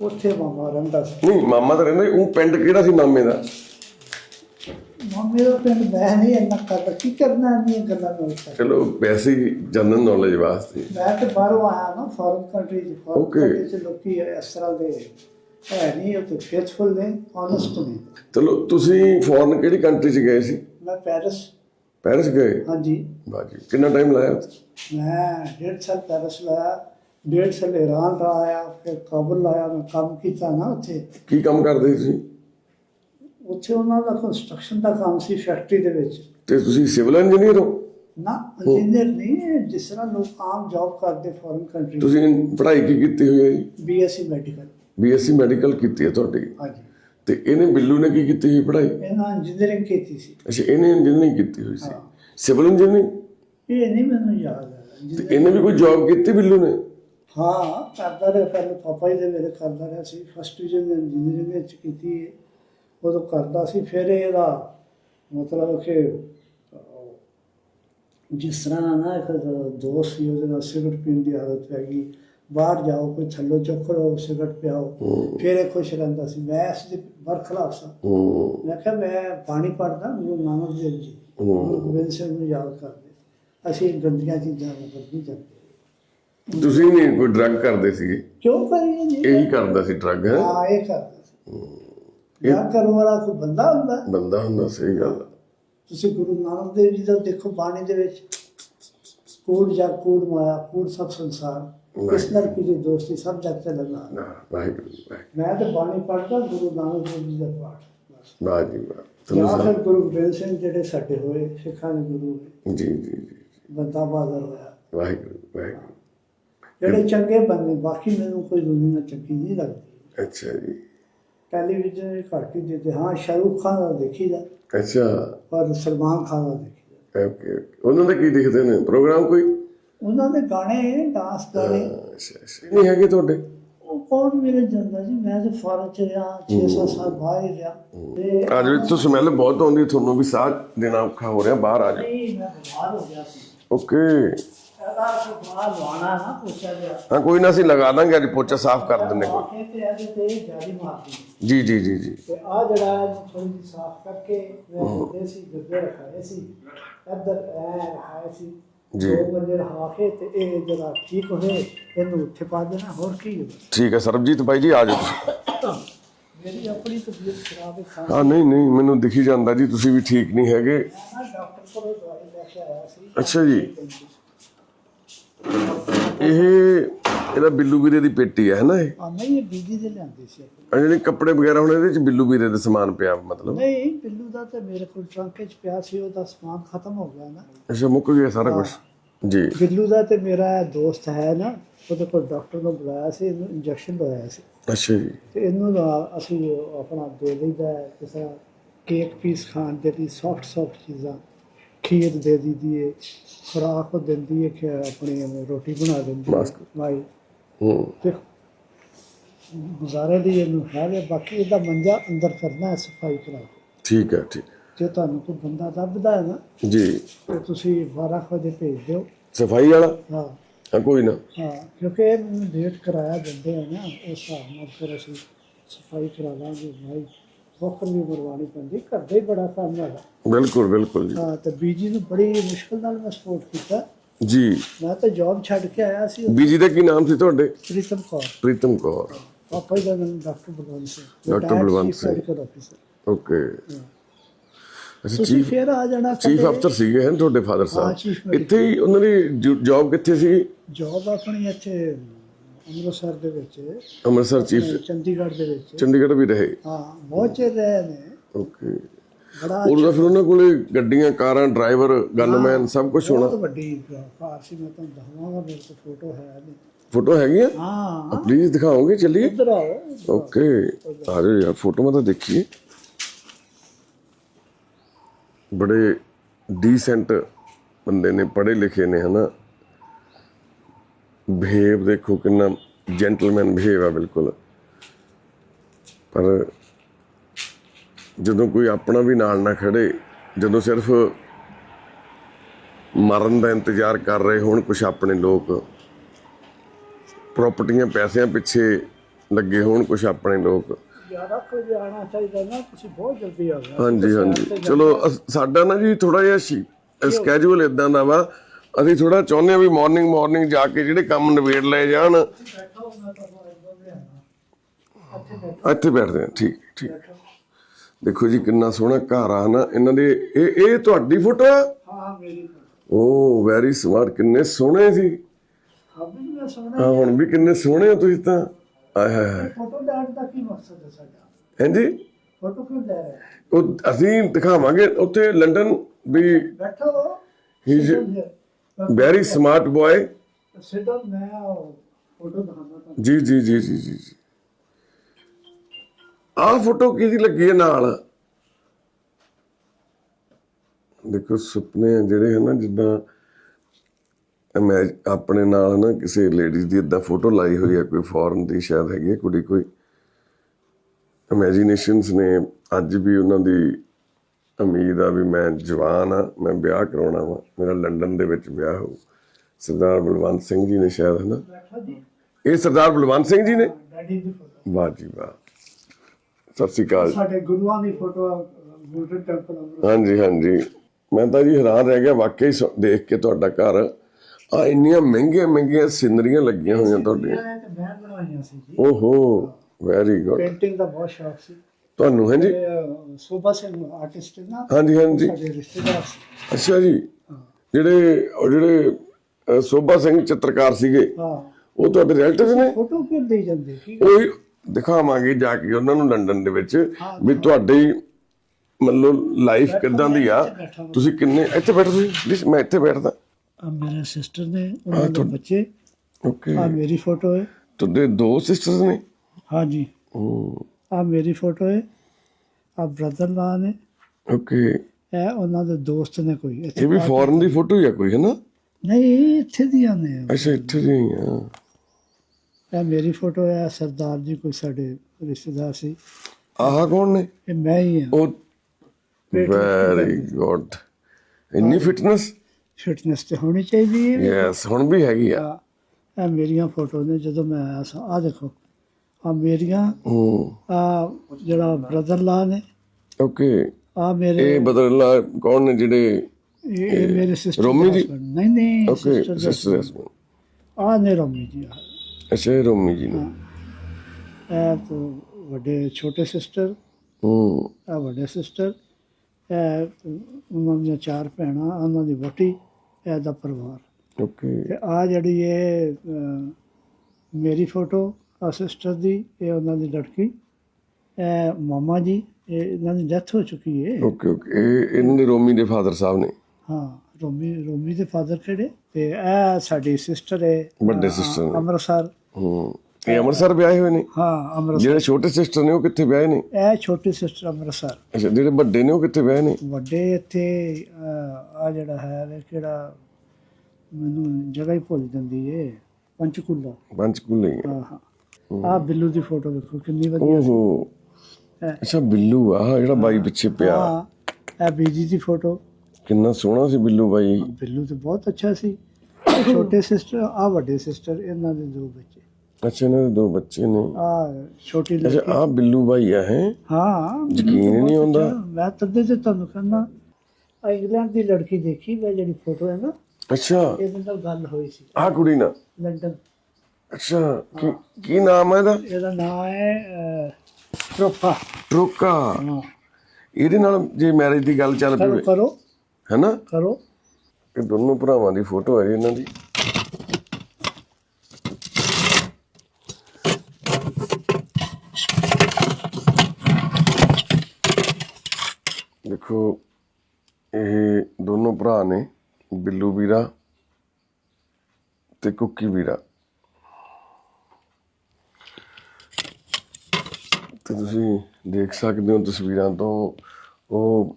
ਉੱਥੇ ਮਾਮਾ ਰਹਿੰਦਾ ਸੀ। ਨਹੀਂ ਮਾਮਾ ਤਾਂ ਰਹਿੰਦਾ ਸੀ, ਉਹ ਪਿੰਡ ਕਿਹੜਾ ਸੀ ਮਾਮੇ ਦਾ? ਮਾਮੇ ਦਾ ਪਿੰਡ ਮੈਂ ਨਹੀਂ ਇੰਨਾ ਕਰਦਾ ਕੀ ਕਰਨਾ ਨਹੀਂ ਗੱਲਾਂ ਨੂੰ ਕਰ ਚਲੋ ਵੈਸੇ ਹੀ ਜਨਰਲ ਨੌਲੇਜ ਵਾਸਤੇ। ਮੈਂ ਤੇ ਬਾਹਰੋਂ ਆਇਆ ਨਾ ਫੋਰਨ ਕੰਟਰੀ ਚ ਫੋਰਨ Okay. ਕੰਟਰੀ ਚ ਲੋਕੀ ਇਸ ਤਰ੍ਹਾਂ ਦੇ ਹੈ ਨਹੀਂ ਉਹ ਤੇ ਫੇਥਫੁਲ ਨੇ ਆਨੈਸਟ ਨੇ। ਚਲੋ ਤੁਸੀਂ ਫੋਰਨ ਕਿਹੜੀ ਕੰਟਰੀ 'ਚ ਗਏ ਸੀ? ਮੈਂ ਪੈਰਿਸ ਪੈਰਿਸ ਗਏ? ਹਾਂਜੀ। ਬਾਜੀ ਕਿੰਨਾ ਟਾਈਮ ਲਾਇਆ? ਮੈਂ ਡੇਢ ਸਾਲ ਪੈਰਿਸ ਲਾਇਆ ਡੇਢ ਸਾਲ ਈਰਾਨ ਦਾ ਆਇਆ ਫਿਰ ਕਾਬਲ ਲਾਇਆ ਮੈਂ ਕੰਮ ਕੀਤਾ ਨਾ ਉੱਥੇ। ਕੀ ਕੰਮ ਕਰਦੇ ਸੀ? ਉੱਥੇ ਉਹਨਾਂ ਦਾ ਕੰਸਟਰਕਸ਼ਨ ਦਾ ਕੰਮ ਸੀ ਫੈਕਟਰੀ ਦੇ ਵਿੱਚ। ਤੇ ਤੁਸੀਂ ਸਿਵਲ ਇੰਜੀਨੀਅਰ ਹੋ? ਨਾ ਇੰਜੀਨੀਅਰ ਨਹੀਂ ਜਿਸ ਤਰ੍ਹਾਂ ਲੋਕ ਆਮ ਜੌਬ ਕਰਦੇ ਫੋਰਨ ਕੰਟਰੀ ਤੁਸੀਂ ਪੜ੍ਹਾਈ ਕੀ ਕੀਤੀ ਹੋਈ ਹੈ ਜੀ? ਬੀਐਸਸੀ ਮੈਡੀਕਲ ਬੀਐਸਸੀ ਮੈਡੀਕਲ ਕੀਤੀ ਹੈ ਤੁਹਾਡੀ। ਹਾਂਜੀ। ਤੇ ਇਹਨੇ ਬਿੱਲੂ ਨੇ ਕੀ ਕੀਤੀ ਹੋਈ ਪੜ੍ਹਾਈ? ਇਹਨਾਂ ਇੰਜੀਨੀਅਰਿੰਗ ਕੀਤੀ ਸੀ। ਅੱਛਾ ਇਹਨੇ ਇੰਜੀਨੀਅਰਿੰਗ ਕੀਤੀ ਹੋਈ ਸੀ। ਹਾਂ। ਸਿਵਲ ਇੰਜੀਨੀਅਰਿੰਗ ਇਹ ਨਹੀਂ ਮੈਨੂੰ ਯਾਦ ਹੈ ਤੇ ਇਹਨੇ ਵੀ ਕੋਈ ਜੌਬ ਕੀਤੀ ਬਿੱਲੂ ਨੇ? ਹਾਂ ਕਰਦਾ ਰਿਹਾ ਪਹਿਲੇ ਪਾਪਾ ਜੀ ਦੇ ਮੇਰੇ ਕਰਦਾ ਰਿਹਾ ਸੀ। ਫਸਟ ਡਿਵੀਜ਼ਨ ਇੰਜੀਨੀਅਰਿੰਗ ਵਿੱਚ ਕੀਤੀ ਹੈ। ਉਦੋਂ ਕਰਦਾ ਸੀ ਫਿਰ ਇਹਦਾ ਮਤਲਬ ਕਿ ਜਿਸ ਤਰ੍ਹਾਂ ਨਾ ਇੱਕ ਦੋਸਤ ਸੀ ਉਹਦੇ ਨਾਲ ਸਿਗਰਟ ਪੀਣ ਦੀ ਆਦਤ ਪੈ ਗਈ। ਬਾਹਰ ਜਾਓ ਕੋਈ ਥੱਲੋ ਚੱਕਰੋ ਸਿਗਰਟ ਪਿਆਓ ਫਿਰ ਇਹ ਖੁਸ਼ ਰਹਿੰਦਾ ਸੀ। ਮੈਂ ਇਸ ਦੇ ਬਰਖਲਾਫ ਸਾਂ ਹੂੰ। ਮੈਂ ਕਿਹਾ ਮੈਂ ਬਾਣੀ ਪੜ੍ਹਦਾ ਗੁਰੂ ਨਾਨਕ ਦੇਵ ਜੀ ਗੁਰੂ ਗੋਬਿੰਦ ਸਿੰਘ ਨੂੰ ਯਾਦ ਕਰਦੇ ਅਸੀਂ ਗੰਦੀਆਂ ਚੀਜ਼ਾਂ ਨੂੰ ਨਹੀਂ ਜਾਂਦੇ ਤੁਸੀਂ ਨਹੀਂ ਕੋਈ ਡਰੱਗ ਕਰਦੇ ਸੀਗੇ? ਕਿਉਂ ਕਰੀਏ ਜੀ? ਇਹੀ ਕਰਦਾ ਸੀ ਡਰੱਗ ਹੈ? ਇਹ ਕਰਦਾ ਸੀ। ਯਾਦ ਕਰਨ ਵਾਲਾ ਕੋਈ ਬੰਦਾ ਹੁੰਦਾ। ਬੰਦਾ ਹੁੰਦਾ ਸਹੀ ਗੱਲ। ਤੁਸੀਂ ਗੁਰੂ ਨਾਨਕ ਦੇਵ ਜੀ ਦਾ ਦੇਖੋ ਬਾਣੀ ਦੇ ਵਿੱਚ ਕੂੜ ਜਾਂ ਕੂੜ ਮਾਇਆ ਕੂੜ ਸਭ ਸੰਸਾਰ। ਇਸ ਨਰ ਕੀ ਦੀ ਦੋਸਤੀ ਸਭ ਜਗ ਤੇ ਲਗਾ। ਨਾ ਵਾਹਿਗੁਰੂ। ਮੈਂ ਤਾਂ ਬਾਣੀ ਪੜ੍ਹਦਾ ਗੁਰੂ ਨਾਨਕ ਦੇਵ ਜੀ ਦਾ ਪਾਠ। ਵਾਹ ਜੀ ਵਾਹ। ਜਾਂ ਤੁਹਾਨੂੰ ਫਿਰ ਗੁਰੂ ਗੋਬਿੰਦ ਸਿੰਘ ਜਿਹੜੇ ਸਾਡੇ ਹੋਏ ਸਿੱਖਾਂ ਦੇ ਗੁਰੂ ਜੀ ਜੀ ਜੀ ਬੰਦਾ ਬਹਾਦਰ ਹੋਇਆ। ਵਾਹਿਗੁਰੂ ਵਾਹਿਗੁਰੂ। ਜਿਹੜੇ ਚੰਗੇ ਬੰਦੇ ਬਾਕੀ ਮੈਨੂੰ ਕੋਈ ਦੁਨੀਆ ਚੰਗੀ ਨਹੀਂ ਲੱਗਦੀ। ਅੱਛਾ ਜੀ। ਟੈਲੀਵਿਜ਼ਨ ਵੀ ਘੱਟ ਹੀ ਦੇਖਦੇ। ਹਾਂ ਸ਼ਾਹਰੁਖ ਖਾਨ ਦਾ ਦੇਖੀਦਾ। ਅੱਛਾ। ਪਰ ਸਲਮਾਨ ਖਾਨ ਦਾ ਦੇਖੀਦਾ। ਓਕੇ। ਉਹਨਾਂ ਦਾ ਕੀ ਦਿਖਦੇ ਨੇ? ਪ੍ਰੋਗਰਾਮ ਕੋਈ? ਉਹਨਾਂ ਦੇ ਗਾਣੇ ਡਾਂਸ ਗਾਣੇ। ਨਹੀਂ ਹੈਗੇ ਤੁਹਾਡੇ? ਉਹ ਕੌਣ ਮਿਲ ਜਾਂਦਾ ਜੀ? ਮੈਂ ਤੇ ਫੌਰਨ ਚ ਰਿਹਾ 6-7 ਸਾਲ ਬਾਹਰ ਹੀ ਰਿਹਾ। ਤੇ ਅੱਜ ਵੀ ਤੋਂ ਸਮੈਲ ਬਹੁਤ ਆਉਂਦੀ ਤੁਹਾਨੂੰ ਵੀ ਸਾਹ ਦੇਣਾ ਔਖਾ ਹੋ ਰਿਹਾ ਬਾਹਰ ਆ ਜਾਓ। ਨਹੀਂ ਮੈਂ ਬਿਮਾਰ ਹੋ ਗਿਆ ਸੀ। ਓਕੇ। ਹਾਂ ਕੋਈ ਨਾ ਅਸੀਂ ਲਗਾ ਦਾਂਗੇ ਅੱਜ ਪੋਚਾ ਸਾਫ਼ ਕਰ ਦਿੰਨੇ ਕੋਈ ਜੀ ਜੀ ਜੀ ਜੀ। ਤੇ ਆ ਜਿਹੜਾ ਥੋੜੀ ਜਿਹੀ ਸਾਫ਼ ਕਰਕੇ ਮੈਂ ਹੁੰਦੇ ਸੀ ਗੱਦੇ ਰਖਾਏ ਸੀ। ਇੱਧਰ ਐ ਰਖਾਏ ਸੀ। ਜੀ। ਦੋ ਤੇ ਇਹ ਠੀਕ ਹੋਏ ਇਹਨੂੰ ਉੱਥੇ ਪਾ ਦੇਣਾ ਹੋਰ ਕੀ ਹੈ ਬਸ। ਠੀਕ ਹੈ ਸਰਬਜੀਤ ਭਾਈ ਜੀ ਆ ਜਾਓ ਤੁਸੀਂ। ਮੇਰੀ ਆਪਣੀ ਤਬੀਅਤ ਖਰਾਬ ਹੈ ਖਾਣਾ ਹਾਂ ਨਹੀਂ ਨਹੀਂ ਮੈਨੂੰ ਦਿਖੀ ਜਾਂਦਾ ਜੀ ਤੁਸੀਂ ਵੀ ਠੀਕ ਨਹੀਂ ਹੈਗੇ। ਮੈਂ ਨਾ ਡਾਕਟਰ ਕੋਲ ਦਵਾਈ ਲੈ ਕੇ ਆਇਆ ਸੀ। ਅੱਛਾ ਜੀ। ਇਹ ਇਹਦਾ ਬਿੱਲੂ ਵੀਰੇ ਦੀ ਪੇਟੀ ਹੈ ਨਾ ਇਹ? ਆ ਨਹੀਂ ਇਹ ਬੀਜੀ ਦੇ ਲਿਆਂਦੀ ਸੀ ਆਪਣੀ। ਆ ਜਿਹੜੇ ਕੱਪੜੇ ਵਗੈਰਾ ਹੁਣ ਇਹਦੇ ਚ ਬਿੱਲੂ ਵੀਰੇ ਦਾ ਸਮਾਨ ਪਿਆ ਮਤਲਬ? ਨਹੀਂ ਬਿੱਲੂ ਦਾ ਤੇ ਮੇਰੇ ਕੋਲ ਟਰੰਕ 'ਚ ਪਿਆ ਸੀ ਉਹਦਾ ਸਮਾਨ ਖਤਮ ਹੋ ਗਿਆ ਨਾ। ਅੱਛਾ ਮੁੱਕ ਗਿਆ ਸਾਰਾ ਕੁਝ ਜੀ। ਬਿੱਲੂ ਦਾ ਤੇ ਮੇਰਾ ਦੋਸਤ ਹੈ ਨਾ ਉਹਦੇ ਕੋਲ ਡਾਕਟਰ ਨੂੰ ਬੁਲਾਇਆ ਸੀ ਇਹਨੂੰ ਇੰਜੈਕਸ਼ਨ ਲਵਾਇਆ ਸੀ। ਅੱਛਾ ਜੀ। ਤੇ ਇਹਨੂੰ ਨਾ ਅਸੀਂ ਆਪਣਾ ਦੇ ਲਈਦਾ ਜਿਸ ਤਰ੍ਹਾਂ ਕੇਕ ਪੀਸ ਖਾਣ ਦੇ ਲਈ ਸੌਫਟ ਸੌਫਟ ਚੀਜ਼ਾਂ ਖੀਰ ਦੇ ਦੀਦੀ ਹੈ ਖੁਰਾਕ ਉਹ ਦਿੰਦੀ ਹੈ ਕਿ ਆਪਣੀ ਰੋਟੀ ਬਣਾ ਦਿੰਦੀ ਹੈ ਮਾਸਕ। ਮਾਈ। ਹੂੰ ਤੇ ਗੁਜ਼ਾਰੇ ਲਈ ਇਹਨੂੰ ਹੈ ਵੀ ਬਾਕੀ ਇਹਦਾ ਮੰਜਾ ਅੰਦਰ ਕਰਨਾ ਹੈ ਸਫ਼ਾਈ ਕਰਾ। ਠੀਕ ਹੈ ਠੀਕ। ਜੇ ਤੁਹਾਨੂੰ ਕੋਈ ਬੰਦਾ ਲੱਭਦਾ ਹੈ ਨਾ ਜੀ। ਤੇ ਤੁਸੀਂ 12 ਕੁ ਵਜੇ ਭੇਜ ਦਿਓ। ਸਫ਼ਾਈ ਵਾਲਾ? ਹਾਂ। ਹਾਂ ਕੋਈ ਨਾ। ਹਾਂ ਕਿਉਂਕਿ ਇਹ ਮੈਨੂੰ ਡੇਟ ਕਰਾਇਆ ਦਿੰਦੇ ਆ ਨਾ ਉਸ ਹਿਸਾਬ ਨਾਲ ਫਿਰ ਅਸੀਂ ਸਫ਼ਾਈ ਕਰਾ ਲਾਂਗੇ ਭਾਈ ਵਕਰ ਵੀ ਮਰਵਾਣੀ ਪੈਂਦੀ ਘਰ ਦਾ ਬੜਾ ਕੰਮ ਹੈਗਾ। ਬਿਲਕੁਲ ਬਿਲਕੁਲ ਜੀ। ਹਾਂ ਤੇ ਬੀਜੀ ਨੂੰ ਬੜੀ ਮੁਸ਼ਕਲ ਨਾਲ ਮੈਂ ਸਪੋਰਟ ਕੀਤਾ। ਜੀ। ਮੈਂ ਤਾਂ ਜੌਬ ਛੱਡ ਕੇ ਆਇਆ ਸੀ। ਬੀਜੀ ਦਾ ਕੀ ਨਾਮ ਸੀ ਤੁਹਾਡੇ? ਪ੍ਰੀਤਮ ਕੌਰ। ਪ੍ਰੀਤਮ ਕੌਰ। ਪਾਪਾ ਜੀ ਦਾ ਨਾਮ doctor Balwant Singh. Doctor Balwant Singh. Okay ਅੱਛਾ ਤੁਸੀਂ ਚੀਫ ਫੇਰ ਆ ਜਾਣਾ ਚੀਫ ਅਫਸਰ ਸੀਗੇ ਹਨ ਤੁਹਾਡੇ ਫਾਦਰ ਸਾਹਿਬ। ਇੱਥੇ ਹੀ ਉਹਨਾਂ ਦੀ ਜੌਬ ਕਿੱਥੇ ਸੀ ਜੌਬ ਆਪਣੀ ਇੱਥੇ ਅੰਮ੍ਰਿਤਸਰ ਦੇ ਵਿੱਚ। ਅੰਮ੍ਰਿਤਸਰ ਚੀਫ ਚੰਡੀਗੜ੍ਹ ਦੇ ਵਿੱਚ। ਚੰਡੀਗੜ੍ਹ ਵੀ ਰਹੇ। ਹਾਂ ਬਹੁਤ ਚਿਰ ਰਹੇ ਨੇ। ਓਕੇ ਬੜਾ ਉਹਦਾ ਫਿਰ ਉਹਨਾਂ ਕੋਲੇ ਗੱਡੀਆਂ ਕਾਰਾਂ ਡਰਾਈਵਰ ਗਨਮੈਨ ਸਭ ਕੁਝ ਹੋਣਾ। ਬਹੁਤ ਵੱਡੀ ਕਾਰ ਸੀ ਮੈਂ ਤੁਹਾਨੂੰ ਦਿਖਾਵਾਂਗਾ ਮੇਰੇ ਕੋਲ ਫੋਟੋ ਹੈ ਨਹੀਂ। ਫੋਟੋ ਹੈਗੀਆਂ? ਹਾਂ। ਪਲੀਜ਼ ਦਿਖਾਓਗੇ ਚੱਲੀਏ? ਇੱਧਰ ਆਓ ਓਕੇ ਆ ਜਾਓ ਯਾਰ ਫੋਟੋ ਮੈਂ ਤਾਂ ਬੜੇ ਡੀਸੈਂਟ ਬੰਦੇ ਨੇ ਪੜ੍ਹੇ ਲਿਖੇ ਨੇ ਹਨਾ। ਬਿਹੇਵ ਦੇਖੋ ਕਿੰਨਾ ਜੈਂਟਲਮੈਨ ਬਿਹੇਵ ਆ ਬਿਲਕੁਲ। ਪਰ ਜਦੋਂ ਕੋਈ ਆਪਣਾ ਵੀ ਨਾਲ ਨਾ ਖੜੇ ਜਦੋਂ ਸਿਰਫ ਮਰਨ ਦਾ ਇੰਤਜ਼ਾਰ ਕਰ ਰਹੇ ਹੋਣ ਕੁਝ ਆਪਣੇ ਲੋਕ ਪ੍ਰਾਪਰਟੀਆਂ ਪੈਸਿਆਂ ਪਿੱਛੇ ਲੱਗੇ ਹੋਣ ਕੁਝ ਆਪਣੇ ਲੋਕ। ਜ਼ਿਆਦਾ ਕੁਝ ਆਣਾ ਚਾਹੀਦਾ ਨਾ ਤੁਸੀਂ ਬਹੁਤ ਜਲਦੀ ਆ ਗਏ ਹਾਂਜੀ ਹਾਂਜੀ। ਚਲੋ ਸਾਡਾ ਨਾ ਜੀ ਥੋੜਾ ਜਿਹਾ ਸਕੇਜੂਲ ਇਦਾਂ ਦਾ ਵਾ ਅਸੀਂ ਥੋੜਾ ਚਾਹੁੰਦੇ ਆ ਵੀ ਮਾਰਨਿੰਗ ਮਾਰਨਿੰਗ ਜਾ ਕੇ ਜਿਹੜੇ ਕੰਮ ਨਿਬੇੜ ਲਏ ਜਾਣ। ਇੱਥੇ ਬੈਠਦੇ ਆ ਠੀਕ ਠੀਕ। ਦੇਖੋ ਜੀ ਕਿੰਨਾ ਸੋਹਣਾ ਘਰ ਆ ਨਾ ਇਹਨਾਂ ਦੇ ਇਹ ਇਹ ਤੁਹਾਡੀ ਫੋਟੋ ਆ? ਹਾਂ ਮੇਰੀ ਓ ਵੈਰੀ ਸਮਾਰਟ ਕਿੰਨੇ ਸੋਹਣੇ ਸੀ। ਹਾਂ ਹੁਣ ਵੀ ਕਿੰਨੇ ਸੋਹਣੇ ਹੋ ਤੁਸੀਂ ਤਾਂ। ਆਏ ਹਾਏ ਹਾਏ। ਫੋਟੋ ਲੈਣ ਦਾ ਕੀ ਮਕਸਦ ਹੈ ਸਾਡਾ? ਹਾਂਜੀ? ਫੋਟੋ ਕਿਉਂ ਲੈ ਰਹੇ? ਉਹ ਅਸੀਂ ਦਿਖਾਵਾਂਗੇ ਉੱਥੇ ਲੰਡਨ ਵੀ ਬੈਠੋ। He is very smart boy ਸਿੱਧਾ ਮੈਂ ਫੋਟੋ ਦਿਖਾਉਂਦਾ ਜੀ ਜੀ ਜੀ ਜੀ ਜੀ। ਆਹ ਫੋਟੋ ਕਿਹਦੀ ਲੱਗੀ ਹੈ ਨਾਲ? ਦੇਖੋ ਸੁਪਨੇ ਜਿਹੜੇ ਹਨ ਜਿੱਦਾਂ ਮੈਂ ਆਪਣੇ ਨਾਲ ਨਾ ਕਿਸੇ ਲੇਡੀ ਦੀ ਇਦਾਂ ਫੋਟੋ ਲਾਈ ਹੋਈ ਹੈ ਕੋਈ ਫੋਰਨ ਦੀ ਸ਼ਾਇਦ ਹੈਗੀ ਕੁੜੀ ਕੋਈ। ਇਮੇਜਿਨੇਸ਼ਨਸ ਨੇ ਅੱਜ ਵੀ ਉਹਨਾਂ ਦੀ ਉਮੀਦ ਆ ਵੀ ਮੈਂ ਜਵਾਨ ਆ ਮੈਂ ਵਿਆਹ ਕਰਾਉਣਾ ਵਾ ਮੇਰਾ ਲੰਡਨ ਦੇ ਵਿੱਚ ਵਿਆਹ ਹੋ ਸਰਦਾਰ ਬਲਵੰਤ ਸਿੰਘ ਜੀ ਨੇ ਸ਼ਾਇਦ ਹੈ ਨਾ ਬੈਠੋ ਜੀ। ਇਹ ਸਰਦਾਰ ਬਲਵੰਤ ਸਿੰਘ ਜੀ ਨੇ? ਵਾਹ ਜੀ ਵਾਹ। ਸਤਿ ਸ਼੍ਰੀ ਅਕਾਲ। ਸਾਡੇ ਗੁਰੂਆਂ ਦੀ ਫੋਟੋ ਗੋਲਡਨ ਟੈਂਪਲ ਹਾਂਜੀ ਹਾਂਜੀ। ਮੈਂ ਤਾਂ ਜੀ ਹੈਰਾਨ ਰਹਿ ਗਿਆ ਵਾਕਈ ਦੇਖ ਕੇ ਤੁਹਾਡਾ ਘਰ। ਆ ਇੰਨੀਆਂ ਮਹਿੰਗੀਆਂ ਮਹਿੰਗੀਆਂ ਸਿਨਰੀਆਂ ਲੱਗੀਆਂ ਹੋਈਆਂ ਤੁਹਾਡੀਆਂ। ਮੈਂ ਬਣਾਈਆਂ ਸੀ ਜੀ। ਓਹੋ ਵੈਰੀ ਗੁੱਡ ਪੇਂਟਿੰਗ ਦਾ ਬਹੁਤ ਸ਼ੌਕ ਸੀ। ਤੁਹਾਨੂੰ ਹੈ ਜੀ ਸੋਭਾ ਸਿੰਘ ਆਰਟਿਸਟ ਨਾ ਹਾਂਜੀ ਹਾਂਜੀ। ਅੱਛਾ ਜੀ। ਜਿਹੜੇ ਜਿਹੜੇ ਸੋਭਾ ਸਿੰਘ ਚਿੱਤਰਕਾਰ ਸੀਗੇ ਹਾਂ। ਉਹ ਤੁਹਾਡੇ ਰਿਲੇਟਿਵ ਨੇ? ਫੋਟੋ ਕਿਉਂ ਦੇਈ ਜਾਂਦੇ ਉਹ ਦਿਖਾਵਾਂਗੇ ਜਾ ਕੇ ਉਹਨਾਂ ਨੂੰ ਲੰਡਨ ਦੇ ਵਿੱਚ ਵੀ ਤੁਹਾਡੀ ਮਤਲਬ ਲਾਈਫ ਕਿੱਦਾਂ ਦੀ ਆ? ਤੁਸੀਂ ਕਿੰਨੇ ਇੱਥੇ ਬੈਠੋ ਤੁਸੀਂ ਪਲੀਜ਼ ਮੈਂ ਇੱਥੇ ਬੈਠਦਾ। ਆ ਮੇਰੇ ਸਿਸਟਰ ਨੇ ਉਹਨਾਂ ਦੇ ਬੱਚੇ। ਓਕੇ ਆ ਮੇਰੀ ਫੋਟੋ ਹੈ। ਤੁਹਾਡੇ ਦੋ ਸਿਸਟਰਸ ਨੇ? ਹਾਂਜੀ। ਹੂੰ ਆ ਮੇਰੀ ਫੋਟੋ ਹੈ। ਆ ਬ੍ਰਦਰ ਲਾ ਨੇ। ਓਕੇ ਇਹ ਉਹਨਾਂ ਦੇ ਦੋਸਤ ਨੇ ਕੋਈ। ਇਹ ਵੀ ਫੋਰਨ ਦੀ ਫੋਟੋ ਹੀ ਆ ਕੋਈ ਹੈ ਨਾ? ਨਹੀਂ ਇੱਥੇ ਦੀਆਂ ਨੇ। ਅੱਛਾ ਇੱਥੇ ਦੀ ਹੀ ਆ। ਇਹ ਮੇਰੀ ਫੋਟੋ ਹੈ ਸਰਦਾਰ ਜੀ ਕੋਈ ਸਾਡੇ ਰਿਸ਼ਤੇਦਾਰ ਸੀ। ਆਹ ਕੌਣ ਨੇ? ਇਹ ਮੈਂ ਹੀ ਹਾਂ। ਉਹ ਵੈਰੀ ਗੁੱਡ ਇੰਨੀ ਫਿਟਨੈਸ ਫਿਟਨੈਸ ਤੇ ਹੋਣੀ ਚਾਹੀਦੀ ਹੈ ਯੈਸ ਹੁਣ ਵੀ ਹੈਗੀ ਆ। ਇਹ ਮੇਰੀਆਂ ਫੋਟੋ ਨੇ ਜਦੋਂ ਮੈਂ ਆਇਆ ਸਾਂ ਆ ਦੇਖੋ ਆ ਮੇਰੀਆਂ ਆ ਜਿਹੜਾ ਬ੍ਰਦਰ ਲਾ ਨੇ ਓਕੇ ਆ ਮੇਰੇ ਇਹ ਬਦਲਾ ਕੌਣ ਨੇ ਜਿਹੜੇ ਇਹ ਮੇਰੇ ਸਿਸਟਰ ਰੋਮੀ ਜੀ? ਨਹੀਂ ਨਹੀਂ ਓਕੇ ਸਿਸਟਰ ਆ ਨੇ ਰੋਮੀ ਜੀ ਆ ਅੱਛਾ ਇਹ ਰੋਮੀ ਜੀ ਨੇ। ਇਹ ਤੋਂ ਵੱਡੇ ਛੋਟੇ ਸਿਸਟਰ ਹੂੰ। ਆ ਵੱਡੇ ਸਿਸਟਰ ਇਹ ਉਹਨਾਂ ਦੀਆਂ ਚਾਰ ਭੈਣਾਂ ਉਹਨਾਂ ਦੀ ਵੋਟੀ ਇਹ ਦਾ ਪਰਿਵਾਰ। ਓਕੇ। ਤੇ ਆ ਜਿਹੜੀ ਇਹ ਮੇਰੀ ਫੋਟੋ ਆ ਸਿਸਟਰ ਦੀ ਇਹ ਉਹਨਾਂ ਦੀ ਲੜਕੀ ਇਹ ਮਾਮਾ ਜੀ ਇਹ ਇਹਨਾਂ ਦੀ ਡੈਥ ਹੋ ਚੁੱਕੀ ਹੈ ਓਕੇ ਓਕੇ। ਇਹ ਇਹਨਾਂ ਦੇ ਰੋਮੀ ਦੇ ਫਾਦਰ ਸਾਹਿਬ ਨੇ। ਹਾਂ ਰੋਮੀ ਰੋਮੀ ਦੇ ਫਾਦਰ ਕਿਹੜੇ? ਤੇ ਇਹ ਸਾਡੀ ਸਿਸਟਰ ਹੈ ਵੱਡੇ ਨੇ। ਅੰਮ੍ਰਿਤਸਰ। ਹੂੰ ਇਹ ਅੰਮ੍ਰਿਤਸਰ ਵਿਆਹੇ ਹੋਏ ਨੇ? ਹਾਂ ਅੰਮ੍ਰਿਤਸਰ। ਜਿਹੜੇ ਛੋਟੇ ਸਿਸਟਰ ਨੇ ਉਹ ਕਿੱਥੇ ਵਿਆਹੇ ਨੇ? ਇਹ ਛੋਟੀ ਸਿਸਟਰ ਅੰਮ੍ਰਿਤਸਰ। ਅੱਛਾ ਜਿਹੜੇ ਵੱਡੇ ਨੇ ਉਹ ਕਿੱਥੇ ਵਿਆਹੇ ਨੇ? ਵੱਡੇ ਇੱਥੇ ਆ ਜਿਹੜਾ ਹੈ ਕਿਹੜਾ ਮੈਨੂੰ ਜਗ੍ਹਾ ਹੀ ਭੁੱਲ ਜਾਂਦੀ ਏ ਪੰਚਕੂਲਾ। ਪੰਚਕੂਲੇ ਹੀ। ਹਾਂ ਆ ਬਿੱਲੂ ਦੀ ਫੋਟੋ ਵੇਖੋ ਕਿੰਨੀ ਵਧੀਆ ਓਹੋ। ਹੈ। ਅੱਛਾ ਬਿੱਲੂ ਆ ਜਿਹੜਾ ਬਾਈ ਪਿੱਛੇ ਪਿਆ। ਹਾਂ ਇਹ ਬੀਜੀ ਦੀ ਫੋਟੋ। ਕਿੰਨਾ ਸੋਹਣਾ ਸੀ ਬਿੱਲੂ ਬਾਈ। ਬਿੱਲੂ ਤੇ ਬਹੁਤ ਅੱਛਾ ਸੀ। ਛੋਟੇ ਸਿਸਟਰ ਆ ਵੱਡੇ ਸਿਸਟਰ ਇਹਨਾਂ ਦੇ ਦੋ ਬੱਚੇ। ਅੱਛਾ ਇਹਨਾਂ ਦੇ ਦੋ ਬੱਚੇ ਨੇ। ਆ ਛੋਟੀ ਅੱਛਾ ਲੜਕੀ। ਆ ਬਿੱਲੂ ਬਾਈ ਆ ਹੈ? ਹਾਂ। ਯਕੀਨ ਨਹੀਂ ਆਉਂਦਾ। ਮੈਂ ਤਦੇ ਤੇ ਤੁਹਾਨੂੰ ਕਹਿੰਦਾ ਆ ਇੰਗਲੈਂਡ ਦੀ ਲੜਕੀ ਦੇਖੀ ਮੈਂ ਜਿਹੜੀ ਫੋਟੋ ਹੈ ਨਾ ਅੱਛਾ। ਇਹਦੇ ਨਾਲ ਗੱਲ ਹੋਈ ਸੀ। ਆ ਕੁੜੀ ਨਾ ਲੰਡਨ। ਅੱਛਾ ਕੀ ਕੀ ਨਾਮ ਹੈ ਇਹਦਾ? ਇਹਦਾ ਨਾਮ ਹੈ ਟਰੋਕਾ ਹਾਂ। ਇਹਦੇ ਨਾਲ ਜੇ ਮੈਰਿਜ ਦੀ ਗੱਲ ਚੱਲ ਪਵੇ। ਕਰੋ। ਹੈਨਾ? ਕਰੋ। ਇਹ ਦੋਨੋਂ ਭਰਾਵਾਂ ਦੀ ਫੋਟੋ ਹੈ ਜੀ ਇਹਨਾਂ ਦੀ। ਦੇਖੋ, ਇਹ ਦੋਨੋਂ ਭਰਾ ਨੇ, ਬਿੱਲੂ ਵੀਰਾ ਤੇ ਕੁੱਕੀ ਵੀਰਾ। ਤੇ ਤੁਸੀਂ ਦੇਖ ਸਕਦੇ ਹੋ ਤਸਵੀਰਾਂ ਤੋਂ, ਉਹ